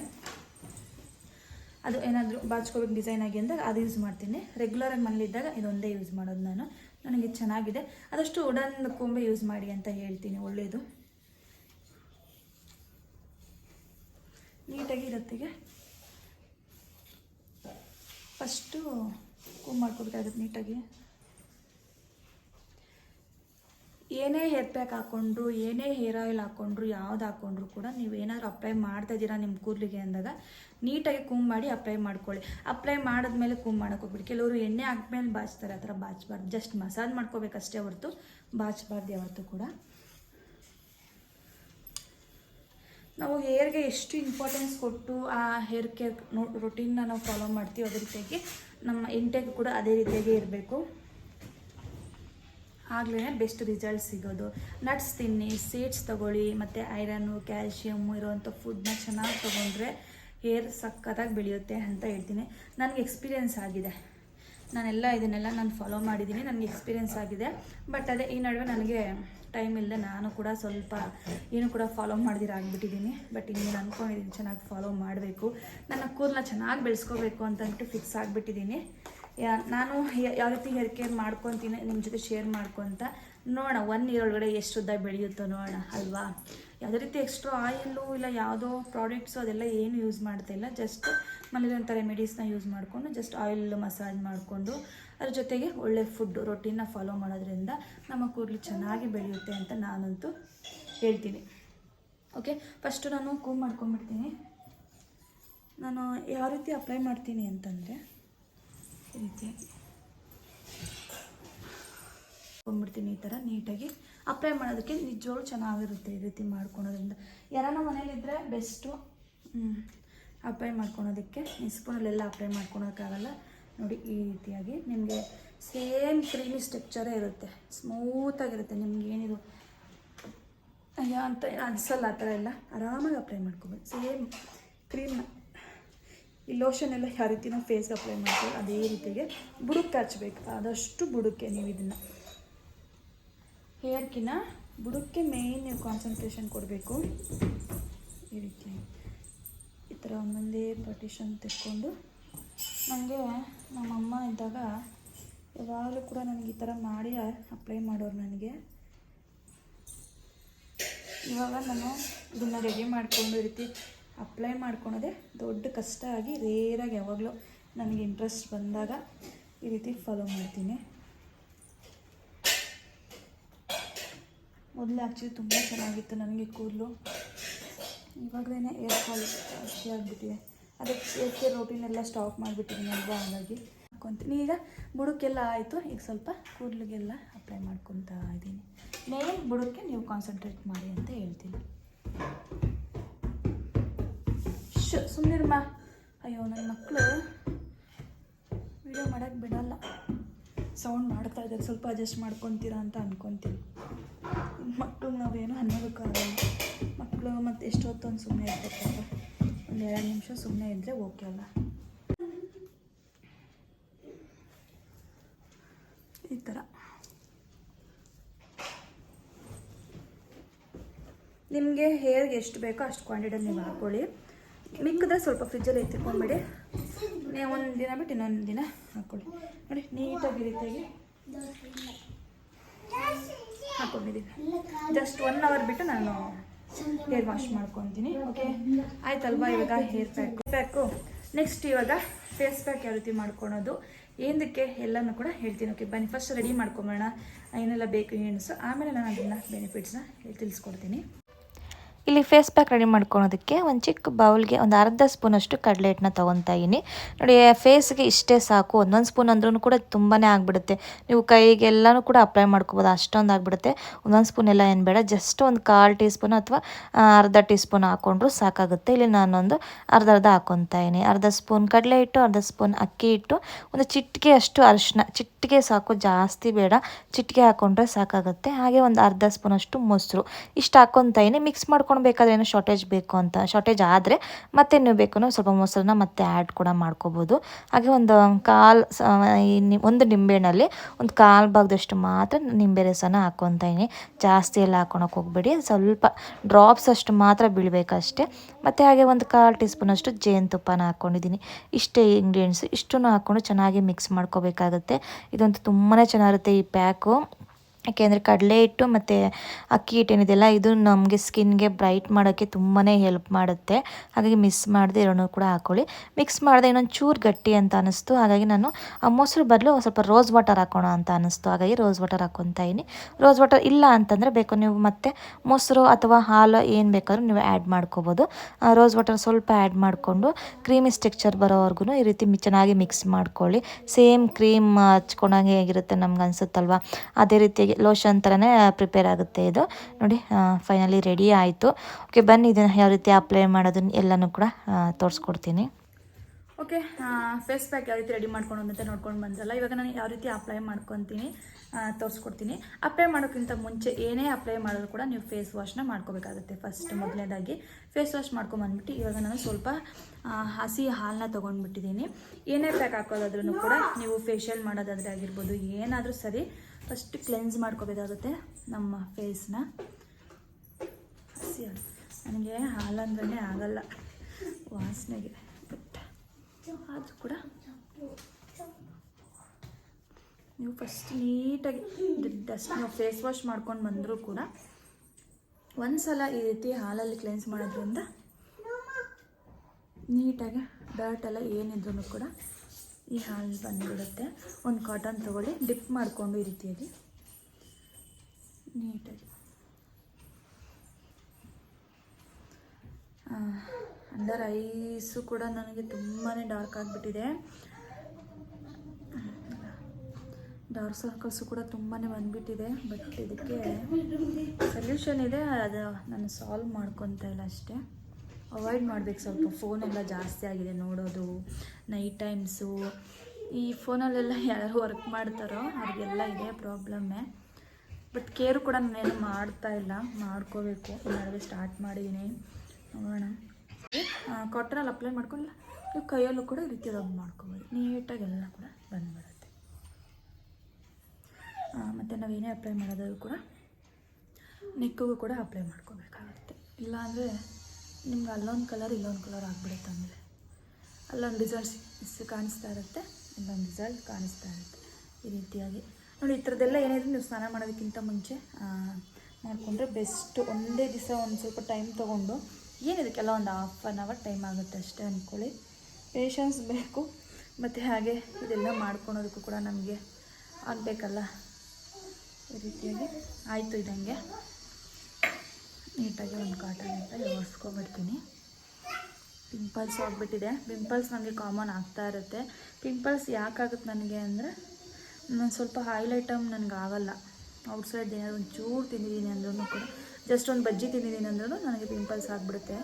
ಅದು ಏನಾದರೂ ಬಾಚ್ಕೋಬೇಕು ಡಿಸೈನ್ ಆಗಿ ಅಂದಾಗ ಅದು ಯೂಸ್ ಮಾಡ್ತೀನಿ. ರೆಗ್ಯುಲರಾಗಿ ಮನೇಲಿದ್ದಾಗ ಇದೊಂದೇ ಯೂಸ್ ಮಾಡೋದು ನಾನು. ನನಗೆ ಚೆನ್ನಾಗಿದೆ. ಆದಷ್ಟು ಉಡನ್ ಕೊಂಬೆ ಯೂಸ್ ಮಾಡಿ ಅಂತ ಹೇಳ್ತೀನಿ ಒಳ್ಳೆಯದು ನೀಟಾಗಿ ಇರತ್ತೆ ಫಸ್ಟು ಕೂಮ್ ಮಾಡ್ಕೊಬೇಕಾಗುತ್ತೆ ನೀಟಾಗಿ. ಏನೇ ಹೇರ್ ಪ್ಯಾಕ್ ಹಾಕ್ಕೊಂಡ್ರು ಏನೇ ಹೇರ್ ಆಯಿಲ್ ಹಾಕ್ಕೊಂಡ್ರು ಯಾವ್ದು ಹಾಕ್ಕೊಂಡ್ರು ಕೂಡ ನೀವು ಏನಾದ್ರು ಅಪ್ಲೈ ಮಾಡ್ತಾ ಇದ್ದೀರಾ ನಿಮ್ಮ ಕೂದಲಿಗೆ ಅಂದಾಗ ನೀಟಾಗಿ ಕೂಮ್ ಮಾಡಿ ಅಪ್ಲೈ ಮಾಡ್ಕೊಳ್ಳಿ. ಅಪ್ಲೈ ಮಾಡಿದ್ಮೇಲೆ ಕೂಮ್ ಮಾಡೋಕೆ ಹೋಗ್ಬಿಡಿ. ಕೆಲವರು ಎಣ್ಣೆ ಹಾಕ್ಮೇಲೆ ಬಾಚ್ತಾರೆ ಆ ಥರ ಬಾಚಬಾರ್ದು. ಜಸ್ಟ್ ಮಸಾಜ್ ಮಾಡ್ಕೋಬೇಕಷ್ಟೇ ಹೊರತು ಬಾಚಬಾರ್ದು ಯಾವತ್ತೂ ಕೂಡ. ನಾವು ಹೇರ್ಗೆ ಎಷ್ಟು ಇಂಪಾರ್ಟೆನ್ಸ್ ಕೊಟ್ಟು ಆ ಹೇರ್ ಕೇರ್ ನೋ ರೊಟೀನ್ನ ನಾವು ಫಾಲೋ ಮಾಡ್ತೀವಿ ಅದೇ ರೀತಿಯಾಗಿ ನಮ್ಮ ಇಂಟೇಕ್ ಕೂಡ ಅದೇ ರೀತಿಯಾಗಿ ಇರಬೇಕು. ಆಗಲೇ ಬೆಸ್ಟ್ ರಿಸಲ್ಟ್ ಸಿಗೋದು. ನಟ್ಸ್ ತಿನ್ನಿ ಸೀಡ್ಸ್ ತಗೊಳ್ಳಿ, ಮತ್ತು ಐರನ್ನು ಕ್ಯಾಲ್ಶಿಯಮ್ಮು ಇರೋವಂಥ ಫುಡ್ನ ಚೆನ್ನಾಗಿ ತೊಗೊಂಡ್ರೆ ಹೇರ್ ಸಖತ್ತಾಗಿ ಬೆಳೆಯುತ್ತೆ ಅಂತ ಹೇಳ್ತೀನಿ. ನನಗೆ ಎಕ್ಸ್ಪೀರಿಯೆನ್ಸ್ ಆಗಿದೆ. ನಾನೆಲ್ಲ ಇದನ್ನೆಲ್ಲ ನಾನು ಫಾಲೋ ಮಾಡಿದ್ದೀನಿ, ನನಗೆ ಎಕ್ಸ್ಪೀರಿಯೆನ್ಸ್ ಆಗಿದೆ. ಬಟ್ ಅದೇ ಈ ನಡುವೆ ನನಗೆ ಟೈಮ್ ಇಲ್ಲದೆ ನಾನು ಕೂಡ ಸ್ವಲ್ಪ ಏನು ಕೂಡ ಫಾಲೋ ಮಾಡ್ದಿರ ಆಗಿಬಿಟ್ಟಿದ್ದೀನಿ. ಬಟ್ ನಾನು ಅಂದ್ಕೊಂಡಿದ್ದೀನಿ ಚೆನ್ನಾಗಿ ಫಾಲೋ ಮಾಡಬೇಕು. ನನ್ನ ಕೂದಲ ಚೆನ್ನಾಗಿ ಬೆಳೆಸ್ಕೋಬೇಕು ಅಂತ ಅಂದ್ಬಿಟ್ಟು ಫಿಕ್ಸ್ ಆಗಿಬಿಟ್ಟಿದ್ದೀನಿ. ನಾನು ಯಾವ ರೀತಿ ಹೇರ್ ಕೇರ್ ಮಾಡ್ಕೊತೀನಿ ನಿಮ್ಮ ಜೊತೆ ಶೇರ್ ಮಾಡ್ಕೊತ, ನೋಡೋಣ ಒನ್ ಇಯರ್ ಒಳಗಡೆ ಎಷ್ಟು ಉದ್ದ ಬೆಳೆಯುತ್ತೋ ನೋಡೋಣ, ಅಲ್ವಾ? ಯಾವುದೇ ರೀತಿ ಎಕ್ಸ್ಟ್ರಾ ಆಯಿಲು ಇಲ್ಲ ಯಾವುದೋ ಪ್ರಾಡಕ್ಟ್ಸು ಅದೆಲ್ಲ ಏನು ಯೂಸ್ ಮಾಡ್ತಾ ಇಲ್ಲ. ಜಸ್ಟ್ ಮನೇಲಿರೋಂಥ ರೆಮಿಡೀಸ್ನ ಯೂಸ್ ಮಾಡಿಕೊಂಡು ಜಸ್ಟ್ ಆಯಿಲ್ ಮಸಾಜ್ ಮಾಡಿಕೊಂಡು, ಅದ್ರ ಜೊತೆಗೆ ಒಳ್ಳೆ ಫುಡ್ಡು ರೊಟೀನ್ನ ಫಾಲೋ ಮಾಡೋದ್ರಿಂದ ನಮ್ಮ ಕೂದಲು ಚೆನ್ನಾಗಿ ಬೆಳೆಯುತ್ತೆ ಅಂತ ನಾನಂತೂ ಹೇಳ್ತೀನಿ. ಓಕೆ ಫಸ್ಟು ನಾನು ಕೂಮ್ ಮಾಡ್ಕೊಂಡ್ಬಿಡ್ತೀನಿ. ನಾನು ಯಾವ ರೀತಿ ಅಪ್ಲೈ ಮಾಡ್ತೀನಿ ಅಂತಂದರೆ ಈ ರೀತಿಯಾಗಿ ಕೊಂಡ್ಬಿಡ್ತೀನಿ ಈ ಥರ ನೀಟಾಗಿ. ಅಪ್ಲೈ ಮಾಡೋದಕ್ಕೆ ನಿಜವಾಗ್ಲೂ ಚೆನ್ನಾಗಿರುತ್ತೆ ಈ ರೀತಿ ಮಾಡ್ಕೊಳೋದ್ರಿಂದ. ಯಾರನ್ನ ಮನೇಲಿದ್ದರೆ ಬೆಸ್ಟು ಅಪ್ಲೈ ಮಾಡ್ಕೊಳೋದಕ್ಕೆ ಸ್ಪೂನಲ್ಲೆಲ್ಲ ಅಪ್ಲೈ ಮಾಡ್ಕೊಳೋಕ್ಕಾಗಲ್ಲ. ನೋಡಿ ಈ ರೀತಿಯಾಗಿ ನಿಮಗೆ ಸೇಮ್ ಕ್ರೀಮಿ ಸ್ಟ್ರಕ್ಚರೇ ಇರುತ್ತೆ. ಸ್ಮೂತಾಗಿರುತ್ತೆ ನಿಮ್ಗೆ ಏನಿದು ಅಯ್ಯ ಅಂತ ಅನಿಸಲ್ಲ ಆ ಥರ ಎಲ್ಲ. ಆರಾಮಾಗಿ ಅಪ್ಲೈ ಮಾಡ್ಕೊಬೋದು. ಸೇಮ್ ಕ್ರೀಮ್ನ ಈ ಲೋಷನ್ ಎಲ್ಲ ಯಾವ ರೀತಿ ನಾವು ಫೇಸ್ಗೆ ಅಪ್ಲೈ ಮಾಡ್ತೀವಿ ಅದೇ ರೀತಿಗೆ ಬುಡಕ್ಕೆ ಹಚ್ಬೇಕು. ಆದಷ್ಟು ಬುಡಕ್ಕೆ ನೀವು ಇದನ್ನು. ಹೇರ್ಕಿನ ಬುಡಕ್ಕೆ ಮೇಯ್ನ್ ನೀವು ಕಾನ್ಸಂಟ್ರೇಷನ್ ಕೊಡಬೇಕು. ಈ ರೀತಿ. ಈ ಥರ ಒಂದೊಂದೇ ಪಟಿಷನ್ ತೆಕ್ಕೊಂಡು ನನಗೆ ನಮ್ಮಮ್ಮ ಇದ್ದಾಗ ಯಾವಾಗಲೂ ಕೂಡ ನನಗೆ ಈ ಥರ ಮಾಡಿ ಅಪ್ಲೈ ಮಾಡೋರು ನನಗೆ. ಇವಾಗ ನಾನು ಇದನ್ನು ರೆಡಿ ಮಾಡಿಕೊಂಡು ರೀತಿ ಅಪ್ಲೈ ಮಾಡ್ಕೊಳೋದೇ ದೊಡ್ಡ ಕಷ್ಟ ಆಗಿ ರೇರಾಗಿ ಯಾವಾಗಲೂ ನನಗೆ ಇಂಟ್ರೆಸ್ಟ್ ಬಂದಾಗ ಈ ರೀತಿ ಫಾಲೋ ಮಾಡ್ತೀನಿ. ಮೊದಲು ಆ್ಯಕ್ಚುಲಿ ತುಂಬ ಚೆನ್ನಾಗಿತ್ತು ನನಗೆ ಕೂದಲು. ಇವಾಗಲೇ ಏರ್ ಫಾಲ್ ಜಾಸ್ತಿ ಆಗಿಬಿಟ್ಟಿದೆ. ಅದಕ್ಕೆ ಏರ್ ಕೇರ್ ರೋಟೀನ್ ಎಲ್ಲ ಸ್ಟಾಪ್ ಮಾಡಿಬಿಟ್ಟಿದ್ದೀನಿ ಅಲ್ವಾ ಹಾಗಾಗಿ. ಹಾಕ್ಕೊತೀನಿ ಈಗ ಬುಡಕ್ಕೆಲ್ಲ ಆಯಿತು. ಈಗ ಸ್ವಲ್ಪ ಕೂದಲಿಗೆಲ್ಲ ಅಪ್ಲೈ ಮಾಡ್ಕೊತಾ ಇದ್ದೀನಿ. ಮೇನ್ ಬುಡಕ್ಕೆ ನೀವು ಕಾನ್ಸಂಟ್ರೇಟ್ ಮಾಡಿ ಅಂತ ಹೇಳ್ತೀನಿ. ಶ್ ಸುಮ್ಮನಿರ್ಮ ಅಯ್ಯೋ ನನ್ನ ಮಕ್ಕಳು ವಿಡಿಯೋ ಮಾಡೋಕ್ಕೆ ಬಿಡಲ್ಲ. ಸೌಂಡ್ ಮಾಡ್ತಾ ಇದ್ದಾರೆ. ಸ್ವಲ್ಪ ಅಡ್ಜಸ್ಟ್ ಮಾಡ್ಕೊತೀರಾ ಅಂತ ಅನ್ಕೊತೀನಿ. ಮಕ್ಕಳು ನಾವೇನು ಅನ್ನೋದಕ್ಕಾಗಲ್ಲ ಮಕ್ಕಳು ಮತ್ತು ಎಷ್ಟೊತ್ತೊಂದು ಸುಮ್ಮನೆ ಇರ್ಬೇಕಲ್ಲ ಒಂದು ಎರಡು ನಿಮಿಷ ಸುಮ್ಮನೆ ಇದ್ದರೆ ಓಕೆ ಅಲ್ಲ. ಈ ಥರ ನಿಮಗೆ ಹೇರ್ಗೆ ಎಷ್ಟು ಬೇಕೋ ಅಷ್ಟು ಕ್ವಾಂಟಿಟಿಯಲ್ಲಿ ನೀವು ಹಾಕ್ಕೊಳ್ಳಿ ಮಿಕ್ಕಿದ್ರೆ ಸ್ವಲ್ಪ ಫ್ರಿಜ್ಜಲ್ಲಿ ಎತ್ತಿಕೊಂಡ್ಬಿಡಿ ನೀವು ಒಂದು ದಿನ ಬಿಟ್ಟು ಇನ್ನೊಂದು ದಿನ ಹಾಕ್ಕೊಳ್ಳಿ ನೋಡಿ, ನೀಟಾಗಿ ರೀತಿಯಾಗಿ ಹಾಕ್ಕೊಂಡಿದ್ದೀನಿ ಜಸ್ಟ್ ಒನ್ ಅವರ್ ಬಿಟ್ಟು ನಾನು ಹೇರ್ ವಾಶ್ ಮಾಡ್ಕೊತೀನಿ ಓಕೆ ಆಯ್ತಲ್ವಾ ಇವಾಗ ಹೇರ್ ಪ್ಯಾಕ್ ಪ್ಯಾಕು ನೆಕ್ಸ್ಟ್ ಇವಾಗ ಫೇಸ್ ಪ್ಯಾಕ್ ಯಾವ ರೀತಿ ಮಾಡ್ಕೊಳೋದು ಏನಕ್ಕೆ ಎಲ್ಲನೂ ಕೂಡ ಹೇಳ್ತೀನಿ ಓಕೆ ಬನ್ನಿ ಫಸ್ಟ್ ರೆಡಿ ಮಾಡ್ಕೊಂಬೋಣ ಏನೆಲ್ಲ ಬೇಕು ಎಣಸು ಆಮೇಲೆ ನಾನು ಅದನ್ನು ಬೆನಿಫಿಟ್ಸ್ನ ತಿಳಿಸ್ಕೊಡ್ತೀನಿ. ಇಲ್ಲಿ ಫೇಸ್ ಪ್ಯಾಕ್ ರೆಡಿ ಮಾಡ್ಕೊಳೋದಕ್ಕೆ ಒಂದು ಚಿಕ್ಕ ಬೌಲ್ಗೆ ಒಂದು ಅರ್ಧ ಸ್ಪೂನಷ್ಟು ಕಡಲೆ ಹಿಟ್ಟನ್ನ ತೊಗೊತಾ ಇದ್ದೀನಿ ನೋಡಿ ಫೇಸ್ಗೆ ಇಷ್ಟೇ ಸಾಕು. ಒಂದೊಂದು ಸ್ಪೂನ್ ಅಂದ್ರೂ ಕೂಡ ತುಂಬಾ ಆಗಿಬಿಡುತ್ತೆ. ನೀವು ಕೈಗೆಲ್ಲನೂ ಕೂಡ ಅಪ್ಲೈ ಮಾಡ್ಕೋಬೋದು. ಅಷ್ಟೊಂದು ಆಗಿಬಿಡುತ್ತೆ. ಒಂದೊಂದು ಸ್ಪೂನ್ ಎಲ್ಲ ಏನು ಬೇಡ. ಜಸ್ಟ್ ಒಂದು ಕಾಲು ಟೀ ಸ್ಪೂನ್ ಅಥವಾ ಅರ್ಧ ಟೀ ಸ್ಪೂನ್ ಹಾಕ್ಕೊಂಡ್ರು ಸಾಕಾಗುತ್ತೆ. ಇಲ್ಲಿ ನಾನೊಂದು ಅರ್ಧ ಅರ್ಧ ಹಾಕೊತಾ ಇದ್ದೀನಿ ಅರ್ಧ ಸ್ಪೂನ್ ಕಡಲೆ ಹಿಟ್ಟು, ಅರ್ಧ ಸ್ಪೂನ್ ಅಕ್ಕಿ ಹಿಟ್ಟು. ಒಂದು ಚಿಟಿಕೆ ಅಷ್ಟು ಅರಿಶಿನ. ಚಿಟಿಕೆ ಸಾಕು, ಜಾಸ್ತಿ ಬೇಡ. ಚಿಟಿಕೆ ಹಾಕ್ಕೊಂಡ್ರೆ ಸಾಕಾಗುತ್ತೆ. ಹಾಗೆ ಒಂದು ಅರ್ಧ ಸ್ಪೂನ್ ಅಷ್ಟು ಮೊಸರು. ಇಷ್ಟು ಹಾಕೊತಾ ಇದ್ದೀನಿ ಮಿಕ್ಸ್ ಮಾಡ್ಕೊಂಡು ಬೇಕಾದ್ರೆ ಏನೋ ಶಾರ್ಟೇಜ್ ಬೇಕು ಅಂತ. ಶಾರ್ಟೇಜ್ ಆದರೆ ಮತ್ತೆ ನೀವು ಬೇಕು ಸ್ವಲ್ಪ ಮೊಸರನ್ನ ಮತ್ತೆ ಆ್ಯಡ್ ಕೂಡ ಮಾಡ್ಕೋಬೋದು. ಹಾಗೆ ಒಂದು ಕಾಲು ಒಂದು ನಿಂಬೆಹಣ್ಣಲ್ಲಿ ಒಂದು ಕಾಲು ಭಾಗದಷ್ಟು ಮಾತ್ರ ನಿಂಬೆ ರಸನ ಹಾಕ್ಕೊತಾ ಜಾಸ್ತಿ ಎಲ್ಲ ಹಾಕೊಳಕ್ಕೆ ಹೋಗ್ಬೇಡಿ. ಸ್ವಲ್ಪ ಡ್ರಾಪ್ಸ್ ಅಷ್ಟು ಮಾತ್ರ ಬೀಳಬೇಕಷ್ಟೇ. ಮತ್ತು ಹಾಗೆ ಒಂದು ಕಾಲು ಟೀ ಸ್ಪೂನಷ್ಟು ಜೇನುತುಪ್ಪನ ಹಾಕ್ಕೊಂಡಿದ್ದೀನಿ ಇಷ್ಟೇ ಇಂಗ್ರೀಡಿಯೆಂಟ್ಸ್ ಇಷ್ಟನ್ನು ಹಾಕ್ಕೊಂಡು ಚೆನ್ನಾಗಿ ಮಿಕ್ಸ್ ಮಾಡ್ಕೋಬೇಕಾಗುತ್ತೆ. ಇದಂತೂ ತುಂಬಾ ಚೆನ್ನಾಗಿರುತ್ತೆ ಈ ಪ್ಯಾಕು. ಯಾಕೆಂದರೆ ಕಡಲೆ ಹಿಟ್ಟು ಮತ್ತು ಅಕ್ಕಿ ಹಿಟ್ಟು ಏನಿದೆಯಲ್ಲ ಇದು ನಮಗೆ ಸ್ಕಿನ್ಗೆ ಬ್ರೈಟ್ ಮಾಡೋಕ್ಕೆ ತುಂಬಾ ಹೆಲ್ಪ್ ಮಾಡುತ್ತೆ. ಹಾಗಾಗಿ ಮಿಸ್ ಮಾಡದೆ ಇರೋನು ಕೂಡ ಹಾಕ್ಕೊಳ್ಳಿ ಮಿಕ್ಸ್ ಮಾಡಿದೆ ಇನ್ನೊಂದು ಚೂರು ಗಟ್ಟಿ ಅಂತ ಅನ್ನಿಸ್ತು ಹಾಗಾಗಿ ನಾನು ಆ ಮೊಸರು ಬದಲು ಸ್ವಲ್ಪ ರೋಸ್ ವಾಟರ್ ಹಾಕೋಣ ಅಂತ ಅನ್ನಿಸ್ತು ಹಾಗಾಗಿ ರೋಸ್ ವಾಟರ್ ಹಾಕ್ಕೊತಾ ಇದ್ದೀನಿ. ರೋಸ್ ವಾಟರ್ ಇಲ್ಲ ಅಂತಂದರೆ ಬೇಕು ನೀವು ಮತ್ತೆ ಮೊಸರು ಅಥವಾ ಹಾಲು ಏನು ಬೇಕಾದ್ರೂ ನೀವು ಆ್ಯಡ್ ಮಾಡ್ಕೋಬೋದು. ರೋಸ್ ವಾಟರ್ ಸ್ವಲ್ಪ ಆ್ಯಡ್ ಮಾಡಿಕೊಂಡು ಕ್ರೀಮಿ ಸ್ಟ್ರಕ್ಚರ್ ಬರೋವರೆಗೂ ಈ ರೀತಿ ಚೆನ್ನಾಗಿ ಮಿಕ್ಸ್ ಮಾಡ್ಕೊಳ್ಳಿ. ಸೇಮ್ ಕ್ರೀಮ್ ಹಚ್ಕೊಂಡಂಗೆ ಹೇಗಿರುತ್ತೆ ನಮ್ಗೆ ಅನಿಸುತ್ತಲ್ವ? ಅದೇ ರೀತಿಯಾಗಿ ಲೋಷನ್ ಥರನೇ ಪ್ರಿಪೇರ್ ಆಗುತ್ತೆ ಇದು. ನೋಡಿ ಫೈನಲಿ ರೆಡಿ ಆಯಿತು. ಓಕೆ ಬನ್ನಿ, ಇದನ್ನು ಯಾವ ರೀತಿ ಅಪ್ಲೈ ಮಾಡೋದನ್ನ ಎಲ್ಲನೂ ಕೂಡ ತೋರಿಸ್ಕೊಡ್ತೀನಿ. ಓಕೆ ಫೇಸ್ ಪ್ಯಾಕ್ ಯಾವ ರೀತಿ ರೆಡಿ ಮಾಡ್ಕೊಂಡು ಅಂತ ನೋಡ್ಕೊಂಡು ಬಂದ್ರಲ್ಲ, ಇವಾಗ ನಾನು ಯಾವ ರೀತಿ ಅಪ್ಲೈ ಮಾಡ್ಕೊತೀನಿ ತೋರಿಸ್ಕೊಡ್ತೀನಿ. ಅಪ್ಲೈ ಮಾಡೋಕ್ಕಿಂತ ಮುಂಚೆ ಏನೇ ಅಪ್ಲೈ ಮಾಡಿದ್ರು ಕೂಡ ನೀವು ಫೇಸ್ ವಾಶ್ನ ಮಾಡ್ಕೋಬೇಕಾಗುತ್ತೆ ಫಸ್ಟ್ ಮೊದಲನೇದಾಗಿ. ಫೇಸ್ ವಾಶ್ ಮಾಡ್ಕೊಂಬಂದ್ಬಿಟ್ಟು ಇವಾಗ ನಾನು ಸ್ವಲ್ಪ ಹಸಿ ಹಾಲನ್ನ ತೊಗೊಂಡ್ಬಿಟ್ಟಿದ್ದೀನಿ. ಏನೇ ಪ್ಯಾಕ್ ಹಾಕೋದಾದ್ರೂ ಕೂಡ ನೀವು ಫೇಶಿಯಲ್ ಮಾಡೋದಾದ್ರೆ ಆಗಿರ್ಬೋದು, ಏನಾದರೂ ಸರಿ ಫಸ್ಟ್ ಕ್ಲೆನ್ಸ್ ಮಾಡ್ಕೋಬೇಕಾಗುತ್ತೆ ನಮ್ಮ ಫೇಸ್ನ ಹಸಿ ನನಗೆ ಹಾಲಂದ್ರೆ ಆಗಲ್ಲ. ವಾಸನೆಗೆ. ಬಟ್ ಆದರೂ ಕೂಡ. ನೀವು ಫಸ್ಟ್ ನೀಟಾಗಿ ಡಸ್ಟ್ ನಾವು ಫೇಸ್ ವಾಶ್ ಮಾಡ್ಕೊಂಡು ಬಂದರೂ ಕೂಡ ಒಂದು ಸಲ ಈ ರೀತಿ ಹಾಲಲ್ಲಿ ಕ್ಲೆನ್ಸ್ ಮಾಡೋದ್ರಿಂದ ನೀಟಾಗಿ ಡರ್ಟ್ ಎಲ್ಲ ಏನಿದ್ರು ಕೂಡ ಈ ಹಾಲು ಬಂದುಬಿಡುತ್ತೆ. ಒಂದು ಕಾಟನ್ ತೊಗೊಳ್ಳಿ ಡಿಪ್ ಮಾಡಿಕೊಂಡು ಈ ರೀತಿಯಲ್ಲಿ ನೀಟಾಗಿ ಅಂಡರ್ ಐಸು ಕೂಡ ನನಗೆ ತುಂಬಾ ಡಾರ್ಕ್ ಆಗಿಬಿಟ್ಟಿದೆ. ಡಾರ್ಕ್ ಸರ್ಕಲ್ಸು ಕೂಡ ತುಂಬಾ ಬಂದುಬಿಟ್ಟಿದೆ ಬಟ್ ಇದಕ್ಕೆ ಸೊಲ್ಯೂಷನ್ ಇದೆ, ಅದು ನಾನು ಸಾಲ್ವ್ ಮಾಡ್ಕೊತಾ ಇಲ್ಲ ಅಷ್ಟೇ. ಅವಾಯ್ಡ್ ಮಾಡಬೇಕು ಸ್ವಲ್ಪ. ಫೋನೆಲ್ಲ ಜಾಸ್ತಿ ಆಗಿದೆ ನೋಡೋದು ನೈಟ್ ಟೈಮ್ಸು ಈ ಫೋನಲ್ಲೆಲ್ಲ ಯಾರು ವರ್ಕ್ ಮಾಡ್ತಾರೋ ಅವ್ರಿಗೆಲ್ಲ ಇದೆ ಪ್ರಾಬ್ಲಮ್ಮೇ ಬಟ್ ಕೇರು ಕೂಡ ನಾನೇನು ಮಾಡ್ತಾ ಇಲ್ಲ. ಮಾಡ್ಕೋಬೇಕು. ನಡುವೆ ಸ್ಟಾರ್ಟ್ ಮಾಡಿದ್ದೀನಿ ನೋಡೋಣ. ಕಾಟನಲ್ಲಿ ಅಪ್ಲೈ ಮಾಡ್ಕೊಂಡಿಲ್ಲ ನೀವು ಕೈಯಲ್ಲೂ ಕೂಡ ಈ ರೀತಿ ರಬ್ ಮಾಡ್ಕೋಬೋದು. ನೀಟಾಗಿ ಎಲ್ಲ ಕೂಡ ಬಂದ್ಬಿಡುತ್ತೆ. ಮತ್ತು ನಾವೇನೇ ಅಪ್ಲೈ ಮಾಡೋದಾದ್ರೂ ಕೂಡ ನೆಕ್ಕಿಗೂ ಕೂಡ ಅಪ್ಲೈ ಮಾಡ್ಕೋಬೇಕಾಗುತ್ತೆ. ಇಲ್ಲಾಂದರೆ ನಿಮ್ಗೆ ಅಲ್ಲೊಂದು ಕಲರ್ ಇಲ್ಲೊಂದು ಕಲರ್ ಆಗಿಬಿಡುತ್ತೆ ಅಂದರೆ ಅಲ್ಲೊಂದು ರಿಸಲ್ಟ್ ಕಾಣಿಸ್ತಾ ಇರುತ್ತೆ ಇಲ್ಲೊಂದು ರಿಸಲ್ಟ್ ಕಾಣಿಸ್ತಾ ಇರುತ್ತೆ. ಈ ರೀತಿಯಾಗಿ. ನೋಡಿ, ಈ ಥರದ್ದೆಲ್ಲ ಏನಿದ್ರು ನೀವು ಸ್ನಾನ ಮಾಡೋದಕ್ಕಿಂತ ಮುಂಚೆ ಮಾಡಿಕೊಂಡ್ರೆ ಬೆಸ್ಟ್ ಒಂದೇ ದಿವಸ ಒಂದು ಸ್ವಲ್ಪ ಟೈಮ್ ತೊಗೊಂಡು ಏನಿದಕ್ಕೆಲ್ಲ ಒಂದು ಹಾಫ್ ಆನ್ ಅವರ್ ಟೈಮ್ ಆಗುತ್ತೆ ಅಷ್ಟೇ ಅಂದ್ಕೊಳ್ಳಿ ಪೇಷನ್ಸ್ ಬೇಕು. ಮತ್ತು ಹಾಗೆ ಇದೆಲ್ಲ ಮಾಡ್ಕೊಳೋದಕ್ಕೂ ಕೂಡ ನಮಗೆ ಆಗಬೇಕಲ್ಲ? ಈ ರೀತಿಯಾಗಿ ಆಯಿತು ಇದಂಗೆ. ನೀಟಾಗಿ ಒಂದು ಕಾಟನ್ ಅಂತ ಒರೆಸ್ಕೊಬಿಡ್ತೀನಿ ಪಿಂಪಲ್ಸ್ ಆಗಿಬಿಟ್ಟಿದೆ ಪಿಂಪಲ್ಸ್ ನನಗೆ ಕಾಮನ್ ಆಗ್ತಾ ಇರುತ್ತೆ. ಪಿಂಪಲ್ಸ್ ಯಾಕಾಗುತ್ತೆ ನನಗೆ ಅಂದರೆ ನಾನು ಸ್ವಲ್ಪ ಹೈಲೈಟಮ್ ನನಗೆ ಆಗಲ್ಲ. ಔಟ್ಸೈಡ್ ಏನಾದ್ರು ಒಂದು ಚೂರು ತಿಂದಿದ್ದೀನಿ ಅಂದ್ರೂ ಕೂಡ ಜಸ್ಟ್ ಒಂದು ಬಜ್ಜಿ ತಿಂದಿದ್ದೀನಿ ಅಂದ್ರೂ ನನಗೆ ಪಿಂಪಲ್ಸ್ ಆಗಿಬಿಡುತ್ತೆ.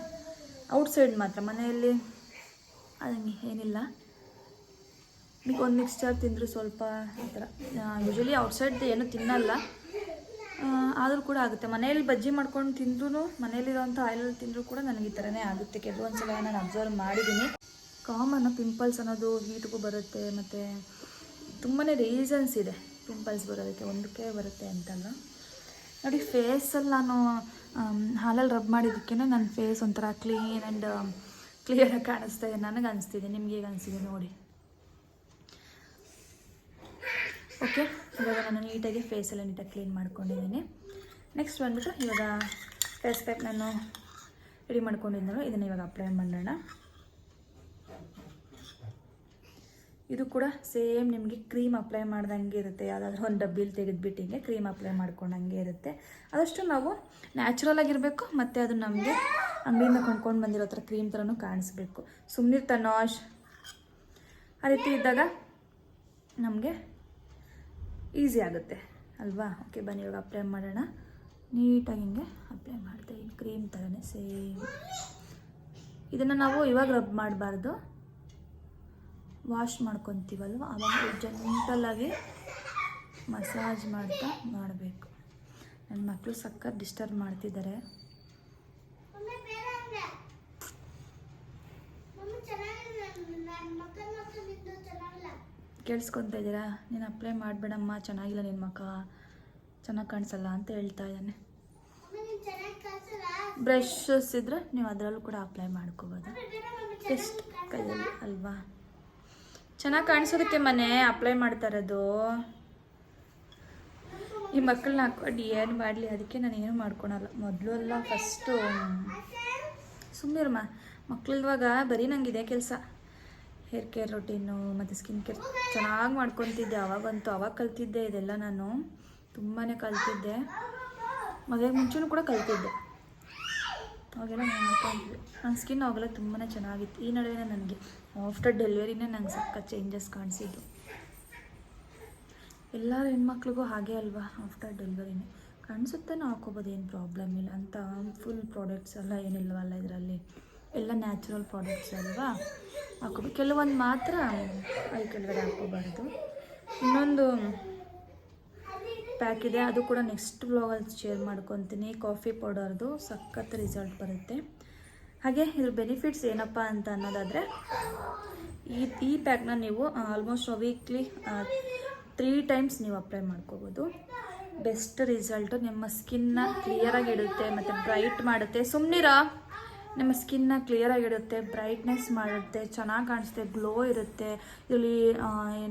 ಔಟ್ಸೈಡ್ ಮಾತ್ರ, ಮನೆಯಲ್ಲಿ ಅದಂಗೆ ಏನಿಲ್ಲ. ಈಗ ಒಂದು ಮಿಕ್ಸ್ಚರ್ ತಿಂದರೂ ಸ್ವಲ್ಪ ಈ ಥರ ಯೂಶ್ವಲಿ ಔಟ್ಸೈಡ್ ಏನು ತಿನ್ನಲ್ಲ. ಆದರೂ ಕೂಡ ಆಗುತ್ತೆ. ಮನೆಯಲ್ಲಿ ಬಜ್ಜಿ ಮಾಡ್ಕೊಂಡು ತಿಂದ್ರೂ ಮನೇಲಿರೋಂಥ ಆಯಿಲಲ್ಲಿ ತಿಂದರೂ ಕೂಡ ನನಗೆ ಈ ಥರನೇ ಆಗುತ್ತೆ. ಕೆಲವೊಂದು ಸಲ ನಾನು ಅಬ್ಸರ್ವ್ ಮಾಡಿದ್ದೀನಿ. ಕಾಮನ್ ಪಿಂಪಲ್ಸ್ ಅನ್ನೋದು ಹೀಟ್ಗೂ ಬರುತ್ತೆ, ಮತ್ತು ತುಂಬಾ ರೀಸನ್ಸ್ ಇದೆ ಪಿಂಪಲ್ಸ್ ಬರೋದಕ್ಕೆ, ಒಂದಕ್ಕೆ ಬರುತ್ತೆ ಅಂತಲ್ಲ. ನೋಡಿ ಫೇಸಲ್ಲಿ ನಾನು ಹಾಲಲ್ಲಿ ರಬ್ ಮಾಡಿದ್ದಕ್ಕೆ ನನ್ನ ಫೇಸ್ ಒಂಥರ ಕ್ಲೀನ್ ಆ್ಯಂಡ್ ಕ್ಲಿಯರಾಗಿ ಕಾಣಿಸ್ತಾ ಇದೆ. ನನಗೆ ಅನಿಸ್ತಿದೆ ನಿಮಗೆ ಹೇಗೆ ಅನಿಸ್ತಿದೆ ನೋಡಿ. ಓಕೆ ಇವಾಗ ನಾನು ನೀಟಾಗಿ ಫೇಸೆಲ್ಲ ನೀಟಾಗಿ ಕ್ಲೀನ್ ಮಾಡ್ಕೊಂಡಿದ್ದೀನಿ. ನೆಕ್ಸ್ಟ್ ಬಂದುಬಿಟ್ಟು ಇವಾಗ ಫೇಸ್ ಪ್ಯಾಕ್ ನಾನು ರೆಡಿ ಮಾಡ್ಕೊಂಡಿದ್ದೆನೋ ಇದನ್ನು ಇವಾಗ ಅಪ್ಲೈ ಮಾಡೋಣ. ಇದು ಕೂಡ ಸೇಮ್ ನಿಮಗೆ ಕ್ರೀಮ್ ಅಪ್ಲೈ ಮಾಡ್ದಂಗೆ ಇರುತ್ತೆ. ಯಾವುದಾದ್ರೂ ಒಂದು ಡಬ್ಬಿಲಿ ತೆಗೆದುಬಿಟ್ಟು ಹಿಂಗೆ ಕ್ರೀಮ್ ಅಪ್ಲೈ ಮಾಡ್ಕೊಂಡಂಗೆ ಇರುತ್ತೆ. ಅದಷ್ಟು ನಾವು ನ್ಯಾಚುರಲ್ ಆಗಿರಬೇಕು, ಮತ್ತು ಅದು ನಮಗೆ ಅಂಗಡಿಯಿಂದ ಕೊಂಡ್ಕೊಂಡು ಬಂದಿರೋ ಥರ ಕ್ರೀಮ್ ಥರನೂ ಕಾಣಿಸ್ಬೇಕು. ಸುಮ್ಮನೆ ತನಾಶ್ ಆ ರೀತಿ ಇದ್ದಾಗ ನಮಗೆ ಈಸಿ ಆಗುತ್ತೆ. ಅಲ್ವಾ? ಓಕೆ ಬನ್ನಿ, ಇವಾಗ ಅಪ್ಲೈ ಮಾಡೋಣ. ನೀಟಾಗಿ ಹಿಂಗೆ ಅಪ್ಲೈ ಮಾಡ್ತಾ ಈ ಕ್ರೀಮ್ ಥರನೇ ಸೇಮ್ ಇದನ್ನು ನಾವು ಇವಾಗ ರಬ್ ಮಾಡಬಾರ್ದು. ವಾಶ್ ಮಾಡ್ಕೊತೀವಲ್ವ? ಆವಾಗ ಜಂಟಲಾಗಿ ಮಸಾಜ್ ಮಾಡ್ತಾ ಮಾಡಬೇಕು. ನನ್ನ ಮಕ್ಕಳು ಸಖತ್ ಡಿಸ್ಟರ್ಬ್ ಮಾಡ್ತಿದ್ದಾರೆ. ಕೇಳಿಸ್ಕೊತಾ ಇದ್ದೀರಾ? ನೀನು ಅಪ್ಲೈ ಮಾಡಬೇಡಮ್ಮ, ಚೆನ್ನಾಗಿಲ್ಲ ನಿನ್ನ ಮಕ್ಕ ಚೆನ್ನಾಗಿ ಕಾಣಿಸಲ್ಲ ಅಂತ ಹೇಳ್ತಾ ಇದ್ದಾನೆ. ಬ್ರಷಸ್ ಇದ್ರೆ ನೀವು ಅದರಲ್ಲೂ ಕೂಡ ಅಪ್ಲೈ ಮಾಡ್ಕೋಬೋದು. ಎಷ್ಟು ಕೈಯಲ್ಲಿ ಅಲ್ವಾ? ಚೆನ್ನಾಗಿ ಕಾಣಿಸೋದಕ್ಕೆ ಮನೆ ಅಪ್ಲೈ ಮಾಡ್ತಾ ಇರೋದು. ಈ ಮಕ್ಕಳನ್ನ ಹಾಕೊಂಡು ಏನು ಮಾಡಲಿ? ಅದಕ್ಕೆ ನಾನು ಏನು ಮಾಡ್ಕೊಳಲ್ಲ. ಮೊದಲು ಎಲ್ಲ ಫಸ್ಟು ಸುಮ್ಮನಿರಮ್ಮ ಮಕ್ಳಿರುವಾಗ ಬರೀ ನಂಗೆ ಇದೇ ಕೆಲಸ. ಹೇರ್ ಕೇರ್ ರೊಟೀನು ಮತ್ತು ಸ್ಕಿನ್ ಕೇರ್ ಚೆನ್ನಾಗಿ ಮಾಡ್ಕೊತಿದ್ದೆ, ಅವಾಗಂತೂ, ಅವಾಗ ಕಲ್ತಿದ್ದೆ ಇದೆಲ್ಲ ನಾನು. ತುಂಬಾ ಕಲ್ತಿದ್ದೆ. ಮದುವೆ ಮುಂಚೆನೂ ಕೂಡ ಕಲ್ತಿದ್ದೆ. ಅವಾಗೆಲ್ಲ ಮಾಡ್ಕೊತಿದ್ದೆ ನನ್ನ ಸ್ಕಿನ್ ಅವಾಗೆಲ್ಲ ತುಂಬಾ ಚೆನ್ನಾಗಿತ್ತು. ಈ ನಡುವೆ ನನಗೆ ಆಫ್ಟರ್ ಡೆಲಿವರಿನೇ ನಂಗೆ ಸಕ್ಕ ಚೇಂಜಸ್ ಕಾಣಿಸಿದ್ದು. ಎಲ್ಲ ಹೆಣ್ಮಕ್ಳಿಗೂ ಹಾಗೆ ಅಲ್ವಾ ಆಫ್ಟರ್ ಡೆಲಿವರಿನೇ ಕಾಣಿಸುತ್ತೆ ನಾವು ಹಾಕೋಬೋದು, ಏನು ಪ್ರಾಬ್ಲಮ್ ಇಲ್ಲ. ಅಂತ ಫುಲ್ ಪ್ರಾಡಕ್ಟ್ಸ್ ಎಲ್ಲ ಏನಿಲ್ವಲ್ಲ ಇದರಲ್ಲಿ. ಎಲ್ಲ ನ್ಯಾಚುರಲ್ ಪ್ರಾಡಕ್ಟ್ಸ್ ಅಲ್ವಾ? ಹಾಕೋಬೇಕು ಕೆಲವೊಂದು ಮಾತ್ರ ಅಲ್ಲಿ ಕೆಳಗಡೆ ಹಾಕೋಬಾರ್ದು ಇನ್ನೊಂದು ಪ್ಯಾಕ್ ಇದೆ. ಅದು ಕೂಡ ನೆಕ್ಸ್ಟ್ ಬ್ಲಾಗಲ್ಲಿ ಶೇರ್ ಮಾಡ್ಕೊತೀನಿ. ಕಾಫಿ ಪೌಡರ್ದು ಸಖತ್ ರಿಸಲ್ಟ್ ಬರುತ್ತೆ. ಹಾಗೆ ಇದ್ರ ಬೆನಿಫಿಟ್ಸ್ ಏನಪ್ಪ ಅಂತ ಅನ್ನೋದಾದರೆ, ಈ ಈ ಪ್ಯಾಕ್ನ ನೀವು ಆಲ್ಮೋಸ್ಟ್ ವೀಕ್ಲಿ ತ್ರೀ ಟೈಮ್ಸ್ ನೀವು ಅಪ್ಲೈ ಮಾಡ್ಕೋಬೋದು. ಬೆಸ್ಟ್ ರಿಸಲ್ಟು ನಿಮ್ಮ ಸ್ಕಿನ್ನ ಕ್ಲಿಯರಾಗಿ ಇಡುತ್ತೆ, ಮತ್ತು ಬ್ರೈಟ್ ಮಾಡುತ್ತೆ. ಸುಮ್ಮನಿರಾ ನಮ್ಮ ಸ್ಕಿನ್ನ ಕ್ಲಿಯರಾಗಿ ಇಡುತ್ತೆ ಬ್ರೈಟ್ನೆಸ್ ಮಾಡುತ್ತೆ, ಚೆನ್ನಾಗಿ ಕಾಣಿಸುತ್ತೆ ಗ್ಲೋ ಇರುತ್ತೆ. ಇದರಲ್ಲಿ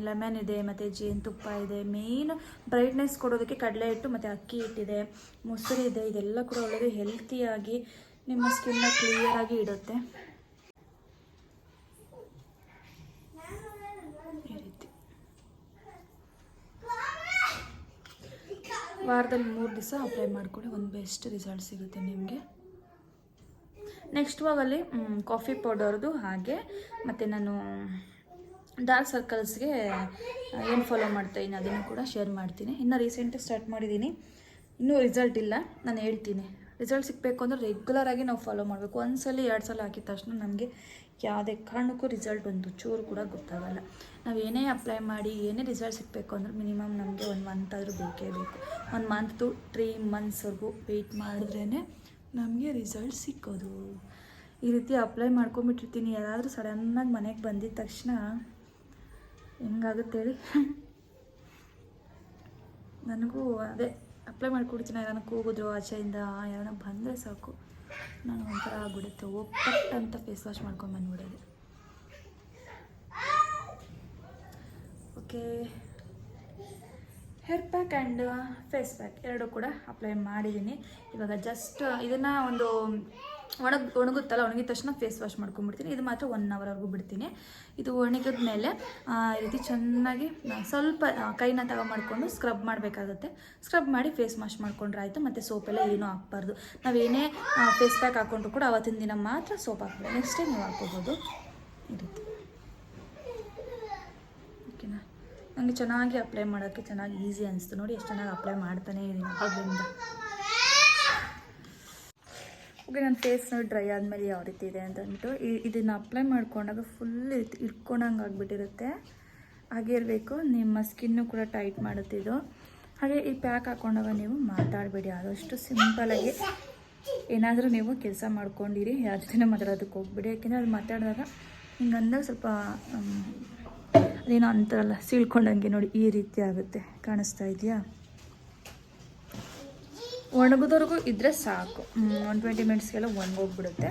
ಲೆಮನ್ ಇದೆ, ಮತ್ತು ಜೇನುತುಪ್ಪ ಇದೆ. ಮೇಯ್ನ್ ಬ್ರೈಟ್ನೆಸ್ ಕೊಡೋದಕ್ಕೆ ಕಡಲೆ ಹಿಟ್ಟು ಮತ್ತು ಅಕ್ಕಿ ಹಿಟ್ಟಿದೆ. ಮೊಸರು ಇದೆ, ಇದೆಲ್ಲ ಕೂಡ ಒಳ್ಳೆಯದು ಹೆಲ್ತಿಯಾಗಿ ನಿಮ್ಮ ಸ್ಕಿನ್ನ ಕ್ಲಿಯರಾಗಿ ಇಡುತ್ತೆ. ವಾರದಲ್ಲಿ ಮೂರು ದಿವಸ ಅಪ್ಲೈ ಮಾಡ್ಕೊಳ್ಳಿ ಒಂದು ಬೆಸ್ಟ್ ರಿಸಲ್ಟ್ ಸಿಗುತ್ತೆ ನಿಮಗೆ. ನೆಕ್ಸ್ಟ್ ವಾಗಲ್ಲಿ ಕಾಫಿ ಪೌಡರ್ದು ಹಾಗೆ, ಮತ್ತು ನಾನು ಡಾರ್ಕ್ ಸರ್ಕಲ್ಸ್ಗೆ ಏನು ಫಾಲೋ ಮಾಡ್ತಾ ಇದ್ದೀನಿ ಅದನ್ನು ಕೂಡ ಶೇರ್ ಮಾಡ್ತೀನಿ. ಇನ್ನು ರೀಸೆಂಟಾಗಿ ಸ್ಟಾರ್ಟ್ ಮಾಡಿದ್ದೀನಿ. ಇನ್ನೂ ರಿಸಲ್ಟ್ ಇಲ್ಲ, ನಾನು ಹೇಳ್ತೀನಿ. ರಿಸಲ್ಟ್ ಸಿಗಬೇಕು ಅಂದರೆ ರೆಗ್ಯುಲರಾಗಿ ನಾವು ಫಾಲೋ ಮಾಡಬೇಕು. ಒಂದು ಸಲ ಎರಡು ಸಲ ಹಾಕಿದ ತಕ್ಷಣ ನಮಗೆ ಯಾವುದೇ ಕಾರಣಕ್ಕೂ ರಿಸಲ್ಟ್ ಒಂದು ಚೂರು ಕೂಡ ಗೊತ್ತಾಗಲ್ಲ. ನಾವು ಏನೇ ಅಪ್ಲೈ ಮಾಡಿ, ಏನೇ ರಿಸಲ್ಟ್ ಸಿಗಬೇಕು ಅಂದ್ರೆ ಮಿನಿಮಮ್ ನಮಗೆ ಒಂದು ಮಂತ್ ಆದರೂ ಬೇಕೇ ಬೇಕು. ಒಂದು ಮಂತು ತ್ರೀ ಮಂತ್ಸ್ವರೆಗೂ ವೆಯ್ಟ್ ಮಾಡಿದ್ರೇ ನಮಗೆ ರಿಸಲ್ಟ್ ಸಿಕ್ಕೋದು. ಈ ರೀತಿ ಅಪ್ಲೈ ಮಾಡ್ಕೊಂಬಿಟ್ಟಿರ್ತೀನಿ ಯಾರಾದರೂ ಸಡನ್ನಾಗಿ ಮನೆಗೆ ಬಂದಿದ್ದ ತಕ್ಷಣ ಹೆಂಗಾಗುತ್ತೆ ಹೇಳಿ ನನಗೂ ಅದೇ ಅಪ್ಲೈ ಮಾಡ್ಕೊಡ್ತೀನಿ. ಯಾರನ್ನ ಕೂಗಿದ್ರು ಆಚೆಯಿಂದ ಯಾರನ್ನ ಬಂದರೆ ಸಾಕು. ನಾನು ಒಂಥರ ಆಗ್ಬಿಡುತ್ತೆ ಒಪ್ಪಟ್ಟು ಅಂತ ಫೇಸ್ ವಾಶ್ ಮಾಡ್ಕೊಂಡು ಬಂದ್ಬಿಡೋದು. Okay hair pack and face pack ಎರಡು ಕೂಡ ಅಪ್ಲೈ ಮಾಡಿದ್ದೀನಿ. ಇವಾಗ ಜಸ್ಟ್ ಇದನ್ನು ಒಂದು ಒಣಗ್, ಒಣಗುತ್ತಲ್ಲ, ಒಣಗಿದ ತಕ್ಷಣ ಫೇಸ್ ವಾಶ್ ಮಾಡ್ಕೊಂಡ್ಬಿಡ್ತೀನಿ. ಇದು ಮಾತ್ರ ಒನ್ ಅವರ್ವರೆಗೂ ಬಿಡ್ತೀನಿ. ಇದು ಒಣಗಿದ ಮೇಲೆ ಈ ರೀತಿ ಚೆನ್ನಾಗಿ ಸ್ವಲ್ಪ ಕೈನ ತಗೋ ಮಾಡಿಕೊಂಡು ಸ್ಕ್ರಬ್ ಮಾಡಬೇಕಾಗುತ್ತೆ. ಸ್ಕ್ರಬ್ ಮಾಡಿ ಫೇಸ್ ವಾಶ್ ಮಾಡ್ಕೊಂಡ್ರೆ ಆಯಿತು, ಮತ್ತು ಸೋಪೆಲ್ಲ ಏನೂ ಹಾಕ್ಬಾರ್ದು. ನಾವೇನೇ ಫೇಸ್ ಪ್ಯಾಕ್ ಹಾಕ್ಕೊಂಡ್ರು ಕೂಡ ಅವತ್ತಿನ ದಿನ ಮಾತ್ರ ಸೋಪ್ ಹಾಕ್ಬೋದು. ನೆಕ್ಸ್ಟ್ ಟೈಮ್ ನೀವು ಹಾಕ್ಕೋಬೋದು. ಈ ರೀತಿ ಓಕೆನಾ ನನಗೆ ಚೆನ್ನಾಗಿ ಅಪ್ಲೈ ಮಾಡೋಕ್ಕೆ ಚೆನ್ನಾಗಿ ಈಸಿ ಅನಿಸ್ತು. ನೋಡಿ ಎಷ್ಟು ಚೆನ್ನಾಗಿ ಅಪ್ಲೈ ಮಾಡ್ತಾನೆ ಇದ್ದೀನಿ ಅದರಿಂದ. ಓಕೆ ನನ್ನ ಫೇಸ್ ನೋಡಿ ಡ್ರೈ ಆದಮೇಲೆ ಯಾವ ರೀತಿ ಇದೆ ಅಂತ ಅಂದ್ಬಿಟ್ಟು, ಈ- ಇದನ್ನು ಅಪ್ಲೈ ಮಾಡ್ಕೊಂಡಾಗ ಫುಲ್ ಇಟ್ಕೊಂಡಂಗೆ ಆಗಿಬಿಟ್ಟಿರುತ್ತೆ. ಹಾಗೆ ಇರಬೇಕು. ನಿಮ್ಮ ಸ್ಕಿನ್ನು ಕೂಡ ಟೈಟ್ ಮಾಡುತ್ತೆ ಇದು. ಹಾಗೆ ಈ ಪ್ಯಾಕ್ ಹಾಕೊಂಡಾಗ ನೀವು ಮಾತಾಡಬೇಡಿ. ಆದಷ್ಟು ಸಿಂಪಲಾಗಿ ಏನಾದರೂ ನೀವು ಕೆಲಸ ಮಾಡ್ಕೊಂಡಿರಿ. ಯಾರ ಜೊತೆ ಮಾತಾಡೋದಕ್ಕೆ ಹೋಗ್ಬಿಡಿ. ಯಾಕೆಂದರೆ ಅದು ಮಾತಾಡಿದಾಗ ಹಿಂಗೆ ಅಂದಾಗ ಸ್ವಲ್ಪ ಅದೇನೋ ಅಂತಾರಲ್ಲ, ಸೀಳ್ಕೊಂಡಂಗೆ ನೋಡಿ ಈ ರೀತಿ ಆಗುತ್ತೆ. ಕಾಣಿಸ್ತಾ ಇದೆಯಾ? ಒಣಗೋದವರೆಗೂ ಇದ್ದರೆ ಸಾಕು. ಒನ್ ಟ್ವೆಂಟಿ ಮಿನಿಟ್ಸ್ಗೆಲ್ಲ ಒಣಗೋಗ್ಬಿಡುತ್ತೆ.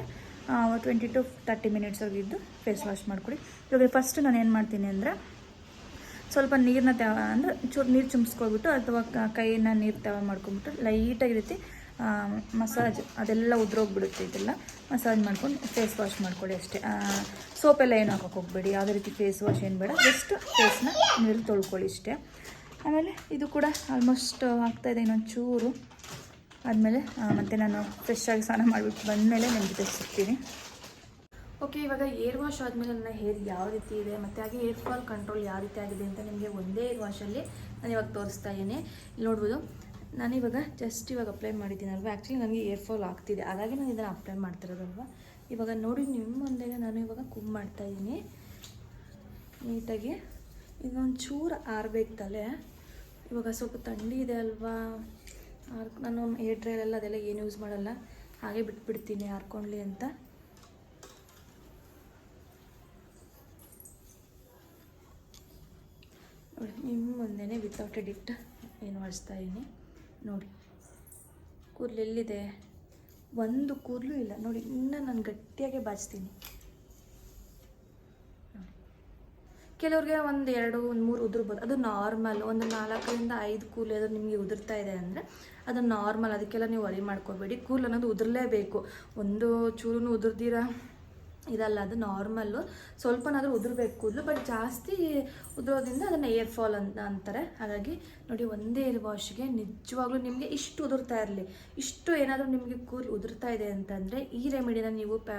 ಟ್ವೆಂಟಿ ಟು ತರ್ಟಿ ಮಿನಿಟ್ಸ್ವರೆಗೂ ಇದ್ದು ಫೇಸ್ ವಾಶ್ ಮಾಡಿಕೊಡಿ. ಇವಾಗ ಫಸ್ಟ್ ನಾನು ಏನು ಮಾಡ್ತೀನಿ ಅಂದರೆ, ಸ್ವಲ್ಪ ನೀರನ್ನ ತೆವ ಅಂದರೆ ಚೂರು ನೀರು ಚುಮ್ಸ್ಕೊಳ್ಬಿಟ್ಟು ಅಥವಾ ಕ- ಕೈನ ನೀರು ತೆವ ಮಾಡ್ಕೊಂಬಿಟ್ಟು ಲೈಟಾಗಿರುತ್ತೆ ರೀತಿ ಮಸಾಜ್ ಅದೆಲ್ಲ ಉದ್ರೋಗ್ಬಿಡುತ್ತೆ ಇದೆಲ್ಲ. ಮಸಾಜ್ ಮಾಡ್ಕೊಂಡು ಫೇಸ್ ವಾಶ್ ಮಾಡ್ಕೊಳ್ಳಿ ಅಷ್ಟೇ. ಸೋಪೆಲ್ಲ ಏನು ಹಾಕೋಕೆ ಹೋಗ್ಬೇಡಿ. ಯಾವುದೇ ರೀತಿ ಫೇಸ್ ವಾಶ್ ಏನು ಬೇಡ. ಜಸ್ಟ್ ಫೇಸ್ನ ನೀರು ತೊಳ್ಕೊಳ್ಳಿ ಇಷ್ಟೇ. ಆಮೇಲೆ ಇದು ಕೂಡ ಆಲ್ಮೋಸ್ಟ್ ಆಗ್ತಾಯಿದೆ ಇನ್ನೊಂದು ಚೂರು ಆದಮೇಲೆ ಮತ್ತು ನಾನು ಫ್ರೆಶ್ ಆಗಿ ಸ್ನಾನ ಮಾಡಿಬಿಟ್ಟು ಬಂದಮೇಲೆ ನಿಮ್ಮ ಜೊತೆ ಸಿಗ್ತೀನಿ. ಓಕೆ ಇವಾಗ ಏರ್ ವಾಶ್ ಆದಮೇಲೆ ನನ್ನ ಹೇರ್ ಯಾವ ರೀತಿ ಇದೆ, ಮತ್ತು ಹಾಗೆ ಏರ್ ಫಾಲ್ ಕಂಟ್ರೋಲ್ ಯಾವ ರೀತಿ ಆಗಿದೆ ಅಂತ ನಿಮಗೆ ಒಂದೇ ಏರ್ ವಾಶಲ್ಲಿ ನಾನು ಇವಾಗ ತೋರಿಸ್ತಾ ಇದ್ದೀನಿ. ನೋಡ್ಬೋದು. ನಾನಿವಾಗ ಜಸ್ಟ್ ಇವಾಗ ಅಪ್ಲೈ ಮಾಡಿದ್ದೀನಲ್ವ? ಆ್ಯಕ್ಚುಲಿ ನನಗೆ ಏರ್ ಫಾಲ್ ಆಗ್ತಿದೆ. ಹಾಗಾಗಿ ನಾನು ಇದನ್ನು ಅಪ್ಲೈ ಮಾಡ್ತಿರೋದಲ್ವ? ಇವಾಗ ನೋಡಿ ನಿಮ್ಮ ಮುಂದೆಗೆ ನಾನು ಇವಾಗ ಕುಮ್ ಮಾಡ್ತಾಯಿದ್ದೀನಿ ನೀಟಾಗಿ. ಇನ್ನೊಂದು ಚೂರು ಆರ್ಬೇಕು ತಲೆ. ಇವಾಗ ಸ್ವಲ್ಪ ಥಂಡಿ ಇದೆ ಅಲ್ವಾ? ಆರ್, ನಾನು ಏರ್ ಡ್ರೈಯರೆಲ್ಲ ಅದೆಲ್ಲ ಏನು ಯೂಸ್ ಮಾಡಲ್ಲ. ಹಾಗೆ ಬಿಟ್ಬಿಡ್ತೀನಿ ಆರ್ಕೊಳ್ಳಿ ಅಂತ. ನಿಮ್ಮ ಮುಂದೆನೇ ವಿತೌಟ್ ಎಡಿಟ್ ಏನು ಮಾಡಿಸ್ತಾ ಇದ್ದೀನಿ. ನೋಡಿ. ಕೂದಲು ಎಲ್ಲಿದೆ? ಒಂದು ಕೂದಲು ಇಲ್ಲ. ನೋಡಿ, ಇನ್ನೂ ನಾನು ಗಟ್ಟಿಯಾಗೆ ಬಾಚ್ತೀನಿ. ಕೆಲವ್ರಿಗೆ ಒಂದು ಎರಡು, ಒಂದು ಮೂರು ಉದುರ್ಬೋದು. ಅದು ನಾರ್ಮಲ್ ಒಂದು ನಾಲ್ಕರಿಂದ ಐದು ಕೂಲ್ ಅದು ನಿಮಗೆ ಉದುರ್ತಾ ಇದೆ ಅಂದರೆ ಅದು ನಾರ್ಮಲ್ ಅದಕ್ಕೆಲ್ಲ ನೀವು ವರಿ ಮಾಡ್ಕೋಬೇಡಿ. ಕೂಲ್ ಅನ್ನೋದು ಉದುರಲೇಬೇಕು. ಒಂದು ಚೂರು ಉದುರ್ದಿರ? ಇದಲ್ಲ, ಅದು ನಾರ್ಮಲ್ಲು ಸ್ವಲ್ಪನಾದರೂ ಉದುರ್ಬೇಕು ಕೂದಲು. ಬಟ್ ಜಾಸ್ತಿ ಉದುರೋದ್ರಿಂದ ಅದನ್ನು ಏರ್ ಫಾಲ್ ಅಂತ ಅಂತಾರೆ. ಹಾಗಾಗಿ ನೋಡಿ, ಒಂದೇ ಏರ್ ವಾಶ್ಗೆ ನಿಜವಾಗ್ಲೂ ನಿಮಗೆ ಇಷ್ಟು ಉದುರ್ತಾ ಇರಲಿ. ಇಷ್ಟು ಏನಾದರೂ ನಿಮಗೆ ಕೂದಲು ಉದುರ್ತಾ ಇದೆ ಅಂತಂದರೆ ಈ ರೆಮಿಡಿನ ನೀವು ಪ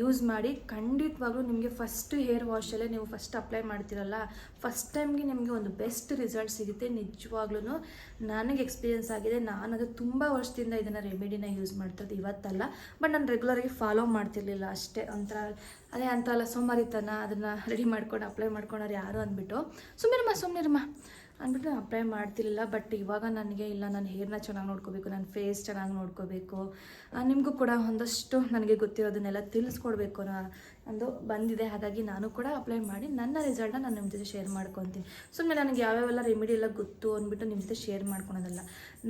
ಯೂಸ್ ಮಾಡಿ ಖಂಡಿತವಾಗ್ಲೂ ನಿಮಗೆ ಫಸ್ಟ್ ಹೇರ್ ವಾಶಲ್ಲೇ ನೀವು ಫಸ್ಟ್ ಅಪ್ಲೈ ಮಾಡ್ತೀರಲ್ಲ ಫಸ್ಟ್ ಟೈಮ್ಗೆ ನಿಮಗೆ ಒಂದು ಬೆಸ್ಟ್ ರಿಸಲ್ಟ್ ಸಿಗುತ್ತೆ ನಿಜವಾಗ್ಲೂ ನನಗೆ ಎಕ್ಸ್ಪೀರಿಯನ್ಸ್ ಆಗಿದೆ, ನಾನು ಅದು ತುಂಬ ವರ್ಷದಿಂದ ಇದನ್ನು ರೆಮಿಡಿನ ಯೂಸ್ ಮಾಡ್ತಿರೋದು ಇವತ್ತಲ್ಲ ಬಟ್ ನಾನು ರೆಗ್ಯುಲರಾಗಿ ಫಾಲೋ ಮಾಡ್ತಿರ್ಲಿಲ್ಲ ಅಷ್ಟೇ. ಒಂಥರ, ಅದೇ ಅಂತಲ್ಲ ಸೋಮಾರಿತನ, ಅದನ್ನು ರೆಡಿ ಮಾಡ್ಕೊಂಡು ಅಪ್ಲೈ ಮಾಡ್ಕೊಂಡವ್ರು ಯಾರು ಅಂದ್ಬಿಟ್ಟು. ಸುಮ್ಮನಿರಮ್ಮ ಸುಮ್ಮನಿರಮ್ಮ ಅಂದ್ಬಿಟ್ಟು ನಾನು ಅಪ್ಲೈ ಮಾಡ್ತಿರಲಿಲ್ಲ ಬಟ್ ಇವಾಗ ನನಗೆ ಇಲ್ಲ, ನನ್ನ ಹೇರ್ನ ಚೆನ್ನಾಗಿ ನೋಡ್ಕೋಬೇಕು, ನನ್ನ ಫೇಸ್ ಚೆನ್ನಾಗಿ ನೋಡ್ಕೋಬೇಕು. ನಿಮಗೂ ಕೂಡ ಒಂದಷ್ಟು ನನಗೆ ಗೊತ್ತಿರೋದನ್ನೆಲ್ಲ ತಿಳಿಸ್ಕೊಡ್ಬೇಕು ನಾ ಒಂದು ಬಂದಿದೆ. ಹಾಗಾಗಿ ನಾನು ಕೂಡ ಅಪ್ಲೈ ಮಾಡಿ ನನ್ನ ರಿಸಲ್ಟ್ನ ನಾನು ನಿಮ್ಮ ಜೊತೆ ಶೇರ್ ಮಾಡ್ಕೊತೀನಿ. ಸುಮ್ಮನೆ ನನಗೆ ಯಾವ್ಯಾವೆಲ್ಲ ರೆಮಿಡಿ ಎಲ್ಲ ಗೊತ್ತು ಅಂದ್ಬಿಟ್ಟು ನಿಮ್ಮ ಜೊತೆ ಶೇರ್ ಮಾಡ್ಕೊಳೋದಲ್ಲ.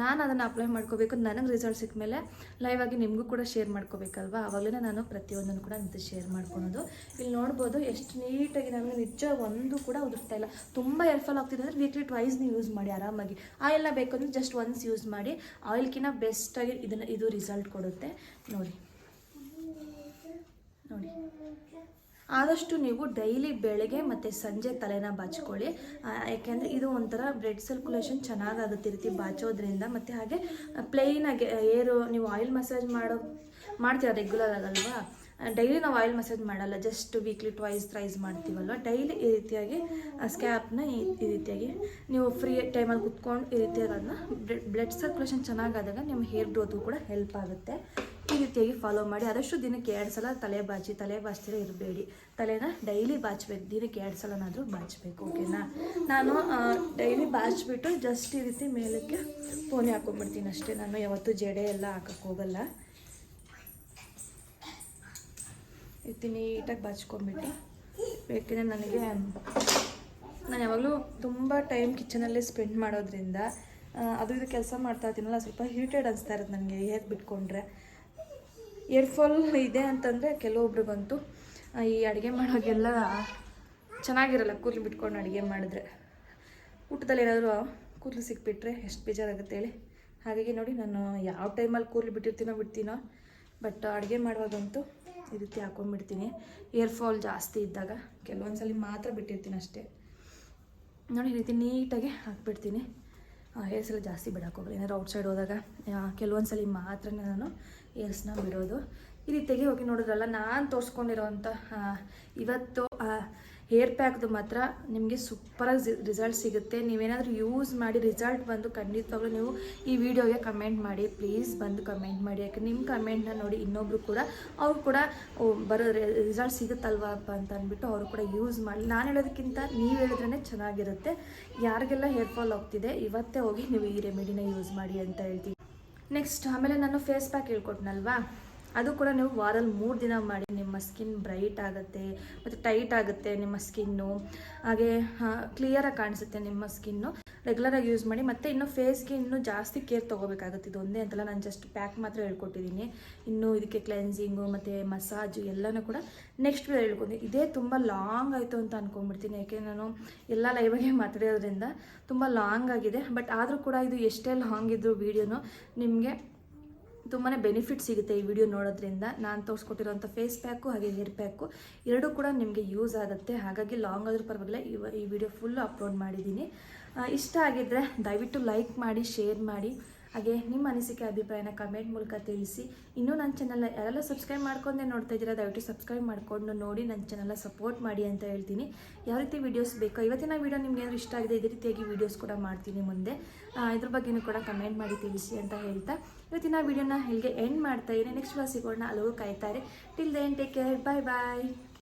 ನಾನು ಅದನ್ನು ಅಪ್ಲೈ ಮಾಡ್ಕೋಬೇಕು. ನನಗೆ ರಿಸಲ್ಟ್ ಸಿಕ್ಕ ಮೇಲೆ ಲೈವ್ ಆಗಿ ನಿಮಗೂ ಕೂಡ ಶೇರ್ ಮಾಡ್ಕೋಬೇಕಲ್ವಾ? ಆವಾಗಲೇ ನಾನು ಪ್ರತಿಯೊಂದನ್ನು ಕೂಡ ನಿಮ್ಮ ಜೊತೆ ಶೇರ್ ಮಾಡ್ಕೊಳೋದು. ಇಲ್ಲಿ ನೋಡ್ಬೋದು ಎಷ್ಟು ನೀಟಾಗಿ ನನಗೆ ನಿಜ ಒಂದು ಕೂಡ ಉದುರ್ತಾ ಇಲ್ಲ. ತುಂಬ ಏರ್ಫಾಲ್ ಆಗ್ತಿದೆ ಅಂದರೆ ವೀಕ್ಲಿ ಟ್ವೈಸ್ ನೀವು ಯೂಸ್ ಮಾಡಿ ಆರಾಮಾಗಿ. ಆಯಿಲ್ನ ಬೇಕು ಅಂದರೆ ಜಸ್ಟ್ ಒನ್ಸ್ ಯೂಸ್ ಮಾಡಿ. ಆಯಿಲ್ಕಿನ್ನ ಬೆಸ್ಟಾಗಿ ಇದನ್ನು ಇದು ರಿಸಲ್ಟ್ ಕೊಡುತ್ತೆ. ನೋಡಿ. ನೋಡಿ. ಆದಷ್ಟು ನೀವು ಡೈಲಿ ಬೆಳಗ್ಗೆ ಮತ್ತು ಸಂಜೆ ತಲೆನ ಬಾಚ್ಕೊಳ್ಳಿ. ಯಾಕೆಂದರೆ ಇದು ಒಂಥರ ಬ್ಲಡ್ ಸರ್ಕ್ಯುಲೇಷನ್ ಚೆನ್ನಾಗಾಗುತ್ತೆ ರೀತಿ ಬಾಚೋದ್ರಿಂದ. ಮತ್ತು ಹಾಗೆ ಪ್ಲೇನಾಗಿ ಏರು, ನೀವು ಆಯಿಲ್ ಮಸಾಜ್ ಮಾಡೋ, ಮಾಡ್ತೀರಾ ರೆಗ್ಯುಲರ್ ಆಗಲ್ವಾ? ಡೈಲಿ ನಾವು ಆಯಿಲ್ ಮಸಾಜ್ ಮಾಡಲ್ಲ ಜಸ್ಟ್ ವೀಕ್ಲಿ ಟ್ವೈಸ್ ಥ್ರೈಸ್ ಮಾಡ್ತೀವಲ್ವ? ಡೈಲಿ ಈ ರೀತಿಯಾಗಿ ಸ್ಕ್ಯಾಪ್ನ ಈ ರೀತಿಯಾಗಿ ನೀವು ಫ್ರೀ ಟೈಮಲ್ಲಿ ಕುತ್ಕೊಂಡು ಈ ರೀತಿಯಾಗಿ ಬ್ಲಡ್ ಸರ್ಕ್ಯುಲೇಷನ್ ಚೆನ್ನಾಗಾದಾಗ ನಿಮ್ಮ ಹೇರ್ ಗ್ರೋತು ಕೂಡ ಹೆಲ್ಪ್ ಆಗುತ್ತೆ. ಈ ರೀತಿಯಾಗಿ ಫಾಲೋ ಮಾಡಿ. ಆದಷ್ಟು ದಿನಕ್ಕೆ ಎರಡು ಸಲ ತಲೆ ಬಾಚಿ, ತಲೆ ಬಾಚ್ತಿರ ಇರಬೇಡಿ. ತಲೆನ ಡೈಲಿ ಬಾಚ್ಬೇಕು. ದಿನಕ್ಕೆ ಎರಡು ಸಲನಾದರೂ ಬಾಚಬೇಕು ಓಕೆನಾ ನಾನು ಡೈಲಿ ಬಾಚಿಬಿಟ್ಟು ಜಸ್ಟ್ ಈ ರೀತಿ ಮೇಲಕ್ಕೆ ಪೋನಿ ಹಾಕೊಂಡ್ಬಿಡ್ತೀನಿ ಅಷ್ಟೇ. ನಾನು ಯಾವತ್ತೂ ಜಡೆ ಎಲ್ಲ ಹಾಕಕ್ಕೆ ಹೋಗಲ್ಲ. ರೀತಿ ನೀಟಾಗಿ ಬಾಚ್ಕೊಂಡ್ಬಿಟ್ಟು. ಬೇಕೆಂದರೆ ನನಗೆ, ನಾನು ಯಾವಾಗಲೂ ತುಂಬ ಟೈಮ್ ಕಿಚನಲ್ಲೇ ಸ್ಪೆಂಡ್ ಮಾಡೋದ್ರಿಂದ ಅದು ಇದು ಕೆಲಸ ಮಾಡ್ತಾ ಇರ್ತೀನಲ್ಲ, ಸ್ವಲ್ಪ ಹೀಟೆಡ್ ಅನಿಸ್ತಾ ಇರೋದು ನನಗೆ ಹೇಗೆ ಬಿಟ್ಕೊಂಡ್ರೆ. ಏರ್ ಫಾಲ್ ಇದೆ ಅಂತಂದರೆ ಕೆಲವೊಬ್ರಿಗಂತೂ ಈ ಅಡುಗೆ ಮಾಡೋಗೆಲ್ಲ ಚೆನ್ನಾಗಿರಲ್ಲ. ಕೂದಲು ಬಿಟ್ಕೊಂಡು ಅಡುಗೆ ಮಾಡಿದ್ರೆ. ಊಟದಲ್ಲಿ ಏನಾದರೂ ಕೂದಲು ಸಿಕ್ಬಿಟ್ರೆ ಎಷ್ಟು ಬೇಜಾರಾಗುತ್ತೆ ಹೇಳಿ. ಹಾಗಾಗಿ ನೋಡಿ, ನಾನು ಯಾವ ಟೈಮಲ್ಲಿ ಕೂದಲು ಬಿಟ್ಟಿರ್ತೀನೋ ಬಿಡ್ತೀನೋ, ಬಟ್ ಅಡುಗೆ ಮಾಡುವಾಗಂತೂ ಈ ರೀತಿ ಹಾಕೊಂಡ್ಬಿಡ್ತೀನಿ. ಫಾಲ್ ಜಾಸ್ತಿ ಇದ್ದಾಗ ಕೆಲವೊಂದು ಸಲ ಮಾತ್ರ ಬಿಟ್ಟಿರ್ತೀನಿ ಅಷ್ಟೇ. ನೋಡಿ, ಈ ರೀತಿ ನೀಟಾಗಿ ಹಾಕ್ಬಿಡ್ತೀನಿ. ಹೇರ್ಸ್ ಎಲ್ಲ ಜಾಸ್ತಿ ಬಿಡಕ್ಕೆ ಹೋಗಲ್ಲ ಏನಾದ್ರು ಔಟ್ಸೈಡ್ ಹೋದಾಗ ಕೆಲವೊಂದು ಸಲ ಮಾತ್ರ ನಾನು ಹೇರ್ಸ್ನ ಬಿಡೋದು. ಈ ರೀತಿಯಾಗಿ ಹೋಗಿ ನೋಡಿದ್ರಲ್ಲ, ನಾನು ತೋರಿಸ್ಕೊಂಡಿರೋವಂಥ ಇವತ್ತು ಹೇರ್ ಪ್ಯಾಕ್ದು ಮಾತ್ರ ನಿಮಗೆ ಸೂಪರಾಗಿ ರಿಸಲ್ಟ್ ಸಿಗುತ್ತೆ. ನೀವೇನಾದರೂ ಯೂಸ್ ಮಾಡಿ ರಿಸಲ್ಟ್ ಬಂದು ಖಂಡಿತವಾಗ್ಲೂ ನೀವು ಈ ವಿಡಿಯೋಗೆ ಕಮೆಂಟ್ ಮಾಡಿ. ಪ್ಲೀಸ್ ಬಂದು ಕಮೆಂಟ್ ಮಾಡಿ. ಯಾಕೆ ನಿಮ್ಮ ಕಮೆಂಟ್ನ ನೋಡಿ ಇನ್ನೊಬ್ರು ಕೂಡ ಅವ್ರು ಕೂಡ ಬರೋ ರಿಸಲ್ಟ್ ಸಿಗುತ್ತಲ್ವಪ್ಪ ಅಂತ ಅಂದ್ಬಿಟ್ಟು ಅವರು ಕೂಡ ಯೂಸ್ ಮಾಡಿ. ನಾನು ಹೇಳೋದಕ್ಕಿಂತ ನೀವು ಹೇಳಿದ್ರೇ ಚೆನ್ನಾಗಿರುತ್ತೆ. ಯಾರಿಗೆಲ್ಲ ಹೇರ್ ಫಾಲ್ ಆಗ್ತಿದೆ ಇವತ್ತೇ ಹೋಗಿ ನೀವು ಈ ರೆಮಿಡಿನ ಯೂಸ್ ಮಾಡಿ ಅಂತ ಹೇಳ್ತೀವಿ. ನೆಕ್ಸ್ಟ್ ಆಮೇಲೆ ನಾನು ಫೇಸ್ ಪ್ಯಾಕ್ ಹೇಳ್ಕೊಟ್ನಲ್ವಾ? ಅದು ಕೂಡ ನೀವು ವಾರಲ್ಲಿ ಮೂರು ದಿನ ಮಾಡಿ ನಿಮ್ಮ ಸ್ಕಿನ್ ಬ್ರೈಟ್ ಆಗುತ್ತೆ, ಮತ್ತು ಟೈಟ್ ಆಗುತ್ತೆ ನಿಮ್ಮ ಸ್ಕಿನ್ನು ಹಾಗೆ ಕ್ಲಿಯರಾಗಿ ಕಾಣಿಸುತ್ತೆ ನಿಮ್ಮ ಸ್ಕಿನ್ನು ರೆಗ್ಯುಲರಾಗಿ ಯೂಸ್ ಮಾಡಿ, ಮತ್ತು ಇನ್ನು ಫೇಸ್ಗೆ ಇನ್ನೂ ಜಾಸ್ತಿ ಕೇರ್ ತೊಗೋಬೇಕಾಗುತ್ತೆ. ಇದು ಒಂದೇ ಅಂತಲ್ಲ, ನಾನು ಜಸ್ಟ್ ಪ್ಯಾಕ್ ಮಾತ್ರ ಹೇಳ್ಕೊಟ್ಟಿದ್ದೀನಿ ಇನ್ನು ಇದಕ್ಕೆ ಕ್ಲೆನ್ಸಿಂಗು ಮತ್ತು ಮಸಾಜು ಎಲ್ಲನೂ ಕೂಡ ನೆಕ್ಸ್ಟ್ ವೀಡಿಯೋ ಹೇಳ್ಕೊಂಡು ಇದೇ ತುಂಬ ಲಾಂಗ್ ಆಯಿತು ಅಂತ ಅಂದ್ಕೊಂಡ್ಬಿಡ್ತೀನಿ ಯಾಕೆ ನಾನು ಎಲ್ಲ ಲೈವಾಗೆ ಮಾತಾಡೋದ್ರಿಂದ ತುಂಬ ಲಾಂಗ್ ಆಗಿದೆ. ಬಟ್ ಆದರೂ ಕೂಡ ಇದು ಎಷ್ಟೇ ಲಾಂಗ್ ಇದ್ದರೂ ವೀಡಿಯೋನು ನಿಮಗೆ ತುಂಬಾ ಬೆನಿಫಿಟ್ ಸಿಗುತ್ತೆ ಈ ವಿಡಿಯೋ ನೋಡೋದ್ರಿಂದ. ನಾನು ತೋರಿಸ್ಕೊಟ್ಟಿರೋಂಥ ಫೇಸ್ ಪ್ಯಾಕು ಹಾಗೆ ಹೇರ್ ಪ್ಯಾಕು ಎರಡೂ ಕೂಡ ನಿಮಗೆ ಯೂಸ್ ಆಗುತ್ತೆ. ಹಾಗಾಗಿ ಲಾಂಗ್ ಆದರೂ ಪರವಾಗಿಲ್ಲ, ಈ ವಿಡಿಯೋ ಫುಲ್ಲು ಅಪ್ಲೋಡ್ ಮಾಡಿದ್ದೀನಿ. ಇಷ್ಟ ಆಗಿದ್ದರೆ ದಯವಿಟ್ಟು ಲೈಕ್ ಮಾಡಿ ಶೇರ್ ಮಾಡಿ. ಹಾಗೆ ನಿಮ್ಮ ಅನಿಸಿಕೆ, ಅಭಿಪ್ರಾಯನ ಕಮೆಂಟ್ ಮೂಲಕ ತಿಳಿಸಿ. ಇನ್ನೂ ನನ್ನ ಚಾನಲ್ನ ಯಾರೆಲ್ಲ ಸಬ್ಸ್ಕ್ರೈಬ್ ಮಾಡ್ಕೊಂಡೆ ನೋಡ್ತಾ ಇದ್ದೀರಾ, ದಯವಿಟ್ಟು ಸಬ್ಸ್ಕ್ರೈಬ್ ಮಾಡಿಕೊಂಡು ನೋಡಿ ನನ್ನ ಚಾನಲ್ನ ಸಪೋರ್ಟ್ ಮಾಡಿ ಅಂತ ಹೇಳ್ತೀನಿ. ಯಾವ ರೀತಿ ವೀಡಿಯೋಸ್ ಬೇಕೋ, ಇವತ್ತಿನ ವೀಡಿಯೋ ನಿಮ್ಗೆ ಏನಾದ್ರು ಇಷ್ಟ ಆಗಿದೆ, ಇದೇ ರೀತಿಯಾಗಿ ವೀಡಿಯೋಸ್ ಕೂಡ ಮಾಡ್ತೀನಿ ಮುಂದೆ. ಇದ್ರ ಬಗ್ಗೆನೂ ಕೂಡ ಕಮೆಂಟ್ ಮಾಡಿ ತಿಳಿಸಿ ಅಂತ ಹೇಳ್ತಾ. ಇವತ್ತಿನ ವೀಡಿಯೋನ ಹೇಗೆ ಎಂಡ್ ಮಾಡ್ತಾ ಇದ್ದೀನಿ. ನೆಕ್ಸ್ಟ್ ಸಿಗೋಣ. ಅಲ್ಲಿಗೂ ಕಾಯ್ತಾರೆ. Till then take care bye bye